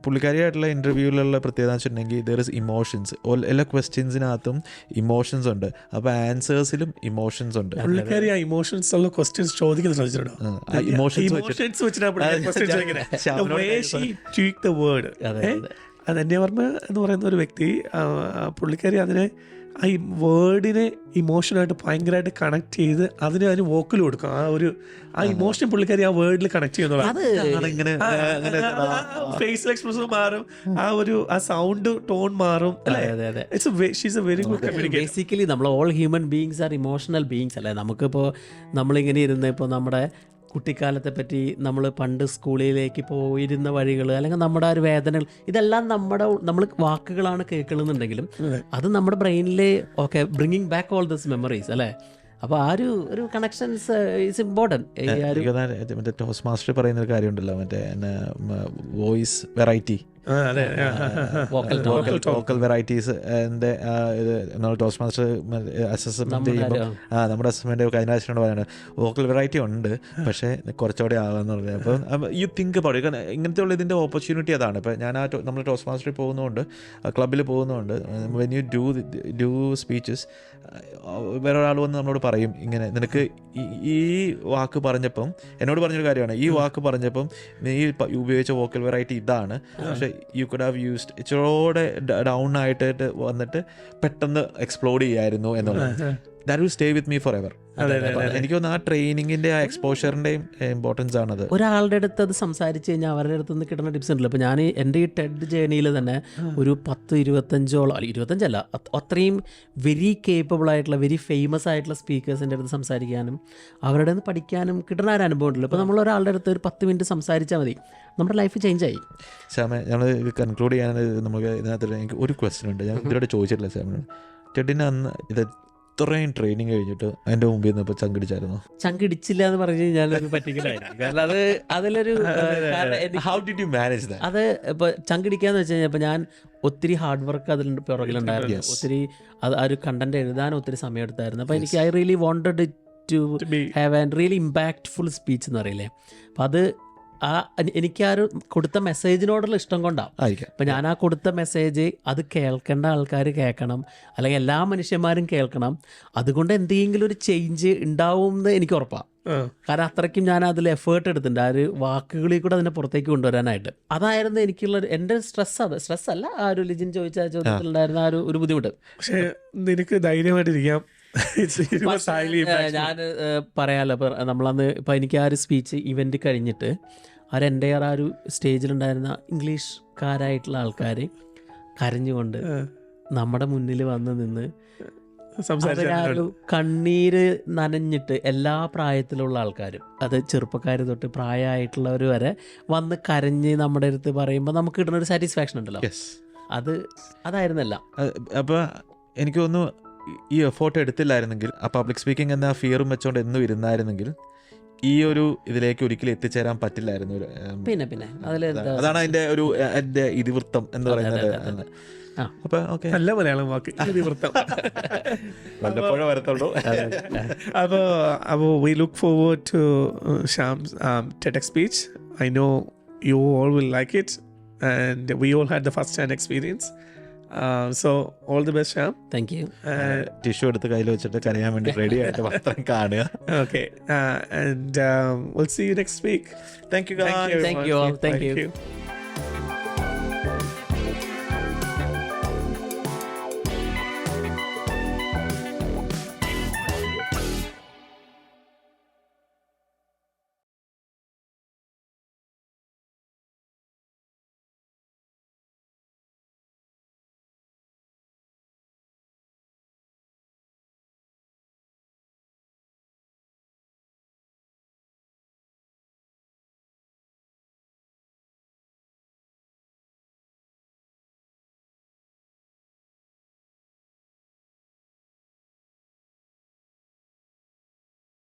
പുള്ളിക്കാരിയായിട്ടുള്ള ഇന്റർവ്യൂവിലുള്ള പ്രത്യേകത എന്ന് വെച്ചിട്ടുണ്ടെങ്കിൽ ദർ ഇസ് ഇമോഷൻസ് എല്ലാ ക്വസ്റ്റ്യൻസിനകത്തും ഇമോഷൻസ് ഉണ്ട് അപ്പോൾ ആൻസേഴ്സിലും ഇമോഷൻസ് ഉണ്ട് പുള്ളിക്കാരി ആ ഇമോഷൻസ് ഉള്ള ക്വസ്റ്റ്യൻസ് ചോദിക്കുന്നത് ശ്രദ്ധിച്ചിട്ടുണ്ടോ ആ, ഇമോഷൻസ് വെച്ചിട്ടാണ് പുള്ളിക്കാരി അതെ, questions ഞാൻ- ചോദിക്കുന്നത്. ശ്യാം The അവനോട് way കാര്യം she tweaked the word. അതെ, ഏ? ധന്യവർമ്മ എന്ന് പറയുന്ന ഒരു വ്യക്തി പുള്ളിക്കാരി അതിനെ ആ ഈ വേർഡിനെ ഇമോഷനായിട്ട് ഭയങ്കരമായിട്ട് കണക്ട് ചെയ്ത് അതിന് അതിന് വോക്കൽ കൊടുക്കും. ആ ഒരു ആ ഇമോഷൻ പുള്ളിക്കാരി ആ വേർഡിൽ കണക്ട് ചെയ്യുന്നുള്ളൂ എക്സ്പ്രഷൻ മാറും. ആ ഒരു ആ സൗണ്ട് ടോൺ മാറും അല്ലേ? അതെ അതെ it's she's a very good communicator basically നമ്മൾ all human beings are emotional beings അല്ലേ? നമുക്കിപ്പോൾ നമ്മളിങ്ങനെ ഇരുന്ന് ഇപ്പോൾ നമ്മുടെ കുട്ടിക്കാലത്തെ പറ്റി നമ്മൾ പണ്ട് സ്കൂളിലേക്ക് പോയിരുന്ന വഴികൾ അല്ലെങ്കിൽ നമ്മുടെ ആ ഒരു വേദനകൾ ഇതെല്ലാം നമ്മുടെ നമ്മൾ വാക്കുകളാണ് കേൾക്കണമെന്നുണ്ടെങ്കിലും അത്. നമ്മുടെ ബ്രെയിനിൽ okay bringing back all this memories അല്ലേ? അപ്പോൾ ആ ഒരു ഒരു കണക്ഷൻസ് ഇസ് ഇമ്പോർട്ടന്റ് മറ്റേ ടോസ് മാസ്റ്റർ പറയുന്ന ഒരു കാര്യമുണ്ടല്ലോ മറ്റേ വോയിസ് വെറൈറ്റി. വോക്കൽ വെറൈറ്റീസ് ഇത് നമ്മൾ ടോസ് മാസ്റ്റർ അസസ്മെന്റ് നമ്മുടെ ചെയ്യുമ്പോൾ. ആ നമ്മുടെ അസസ്മെന്റ് കഴിഞ്ഞാഴ്ചയോട് പറയുന്നത് വോക്കൽ വെറൈറ്റി ഉണ്ട് പക്ഷേ കുറച്ചുകൂടെ ആകാന്ന് പറഞ്ഞത് അപ്പം യു തിങ്ക് അബൌട്ട് കാരണം ഇങ്ങനത്തെ ഉള്ള ഇതിന്റെ ഓപ്പർച്യൂണിറ്റി അതാണ്. ഇപ്പം ഞാൻ ആ നമ്മൾ ടോസ് മാസ്റ്ററിൽ പോകുന്നതുകൊണ്ട് ക്ലബ്ബിൽ പോകുന്നതുകൊണ്ട് when you do do speeches വേറെ ഒരാൾ വന്ന് നമ്മളോട് പറയും ഇങ്ങനെ നിനക്ക് ഈ- ഈ വാക്ക് പറഞ്ഞപ്പം എന്നോട് പറഞ്ഞൊരു കാര്യമാണ്. ഈ വാക്ക് പറഞ്ഞപ്പം നീ ഉപയോഗിച്ച വോക്കൽ വെറൈറ്റി ഇതാണ്. പക്ഷേ യു കുഡ് ഹാവ് യൂസ്ഡ് ഇച്ചിരോടെ ഡൗൺ ആയിട്ട് വന്നിട്ട് പെട്ടെന്ന് എക്സ്പ്ലോർ ചെയ്യായിരുന്നു എന്നുള്ളത്. That will stay with me for ever എനിക്ക് തോന്നുന്നു ആ ട്രെയിനിങ്ങിന്റെ ആ എക്സ്പോഷറിന്റെയും ഇമ്പോർട്ടൻസ് ആണത്. ഒരാളുടെ അടുത്ത് അത് സംസാരിച്ച് കഴിഞ്ഞാൽ അവരുടെ അടുത്ത് നിന്ന് കിട്ടുന്ന ടിപ്സ് ഉണ്ടല്ലോ. ഞാൻ എന്റെ ഈ ടെഡ് ജേണിയിൽ തന്നെ ഒരു പത്ത് ഇരുപത്തഞ്ചോളം അല്ല ഇരുപത്തഞ്ചല്ല അത് അത്രയും വെരി കേപ്പബിൾ ആയിട്ടുള്ള വെരി ഫേമസ് ആയിട്ടുള്ള സ്പീക്കേഴ്സിന്റെ അടുത്ത് സംസാരിക്കാനും അവരുടെ നിന്ന് പഠിക്കാനും കിട്ടുന്ന ഒരു അനുഭവം ഉണ്ടല്ലോ. ഇപ്പോൾ നമ്മൾ ഒരാളുടെ അടുത്ത് ഒരു പത്ത് മിനിറ്റ് സംസാരിച്ചാൽ മതി. നമ്മുടെ ലൈഫ് ചേഞ്ച് ആയി ശ്യാമ ഞങ്ങൾ കൺക്ലൂഡ് ചെയ്യാൻ നമുക്ക് ഇതിനകത്ത് എനിക്ക് ഒരു ക്വസ്റ്റ്യൻ ഉണ്ട്. ഞാൻ ഇതിലൂടെ ചോദിച്ചിട്ടില്ല ശ്യാമിനോട്. ടെഡിന് അന്ന് ഇത് ഇത്രയും ട്രെയിനിങ് കഴിഞ്ഞിട്ട് അതിന്റെ മുമ്പിൽ നിന്ന് ഇപ്പൊ ചങ്കിടിച്ചായിരുന്നു? ചങ്കിടിച്ചില്ല എന്ന് പറഞ്ഞു കഴിഞ്ഞാൽ ഒരു പറ്റിക്കലായിരുന്നു കാരണം അത് അതിലൊരു എനിക്ക് ഹൗ ഡിഡ് യു മാനേജ് അത് ഇപ്പൊ ചങ്കിടിക്കാന്ന് വെച്ച് കഴിഞ്ഞാൽ ഇപ്പൊ ഞാൻ ഒത്തിരി ഹാർഡ് വർക്ക് അതിന്റെ പുറകിലുണ്ടായിരുന്നു. ഒത്തിരി അത് ആ ഒരു കണ്ടന്റ് എഴുതാൻ ഒത്തിരി സമയം എടുത്തായിരുന്നു അപ്പോൾ എനിക്ക് I really wanted to have an really impactful speech എന്ന് പറയില്ലേ? അപ്പം അത് ആ എനിക്ക് ആ ഒരു കൊടുത്ത മെസ്സേജിനോടുള്ള ഇഷ്ടം കൊണ്ടാണ് അപ്പൊ ഞാൻ ആ കൊടുത്ത മെസ്സേജ് അത് കേൾക്കേണ്ട ആൾക്കാർ കേൾക്കണം. അല്ലെങ്കിൽ എല്ലാ മനുഷ്യന്മാരും കേൾക്കണം. അതുകൊണ്ട് എന്തെങ്കിലും ഒരു ചേഞ്ച് ഉണ്ടാവും എന്ന് എനിക്ക് ഉറപ്പാണ് കാരണം അത്രയ്ക്കും ഞാൻ അതിൽ എഫേർട്ട് എടുത്തിട്ടുണ്ട്. ആ ഒരു വാക്കുകളിൽ കൂടെ അതിനെ പുറത്തേക്ക് കൊണ്ടുവരാനായിട്ട്. അതായിരുന്നു എനിക്കുള്ള ഒരു- എന്റെ സ്ട്രെസ് അത്. സ്ട്രെസ് അല്ല ആ ഒരു ലിജിൻ ചോദിച്ച ചോദ്യത്തിലുണ്ടായിരുന്ന ആ ഒരു ഒരു ബുദ്ധിമുട്ട്. പക്ഷേ നിനക്ക് ധൈര്യമായിട്ടിരിക്കാം. ഞാൻ പറയാലോ. ഇപ്പം നമ്മളന്ന് ഇപ്പം എനിക്ക് ആ ഒരു സ്പീച്ച് ഇവന്റ് കഴിഞ്ഞിട്ട് ആ ഒരു എന്റെ ആ ഒരു സ്റ്റേജിലുണ്ടായിരുന്ന ഇംഗ്ലീഷ്കാരായിട്ടുള്ള ആൾക്കാർ കരഞ്ഞുകൊണ്ട് നമ്മുടെ മുന്നിൽ വന്ന് നിന്ന് ഒരു കണ്ണീര് നനഞ്ഞിട്ട് എല്ലാ പ്രായത്തിലുള്ള ആൾക്കാരും അത് ചെറുപ്പക്കാർ തൊട്ട് പ്രായമായിട്ടുള്ളവർ വരെ വന്ന് കരഞ്ഞ് നമ്മുടെ അടുത്ത് പറയുമ്പോൾ നമുക്ക് കിട്ടുന്ന ഒരു സാറ്റിസ്ഫാക്ഷൻ ഉണ്ടല്ലോ. അത് അതായിരുന്നല്ല. അപ്പോൾ എനിക്ക് തോന്നുന്നു ഈ എഫോർട്ട് എടുത്തില്ലായിരുന്നെങ്കിൽ ആ പബ്ലിക് സ്പീക്കിംഗ് എന്ന ഫിയറും വെച്ചോണ്ട് എന്നും ഇരുന്നായിരുന്നെങ്കിൽ ഈ ഒരു ഇതിലേക്ക് ഒരിക്കലും എത്തിച്ചേരാൻ പറ്റില്ലായിരുന്നു പിന്നെ പിന്നെ. അതാണ് അതിന്റെ ഒരു എന്റെ ഇതിവൃത്തം എന്ന് പറയുന്നത്. നല്ല മലയാളം വാക്ക് ഇതിവൃത്തം. വല്ലപ്പോഴും വരത്തുള്ളൂ. അപ്പോൾ അപ്പോൾ we look forward to Shyam's TEDx speech I know you all will like it and we all had the first hand experience so all the best Shyam thank you tissue എടുത്ത് കയ്യിൽ വെച്ചിട്ട് കരയാൻ വേണ്ടി റെഡി ആയിട്ട് പത്രം കാണുക. Okay and will see you next week thank you thank you thank you you. you.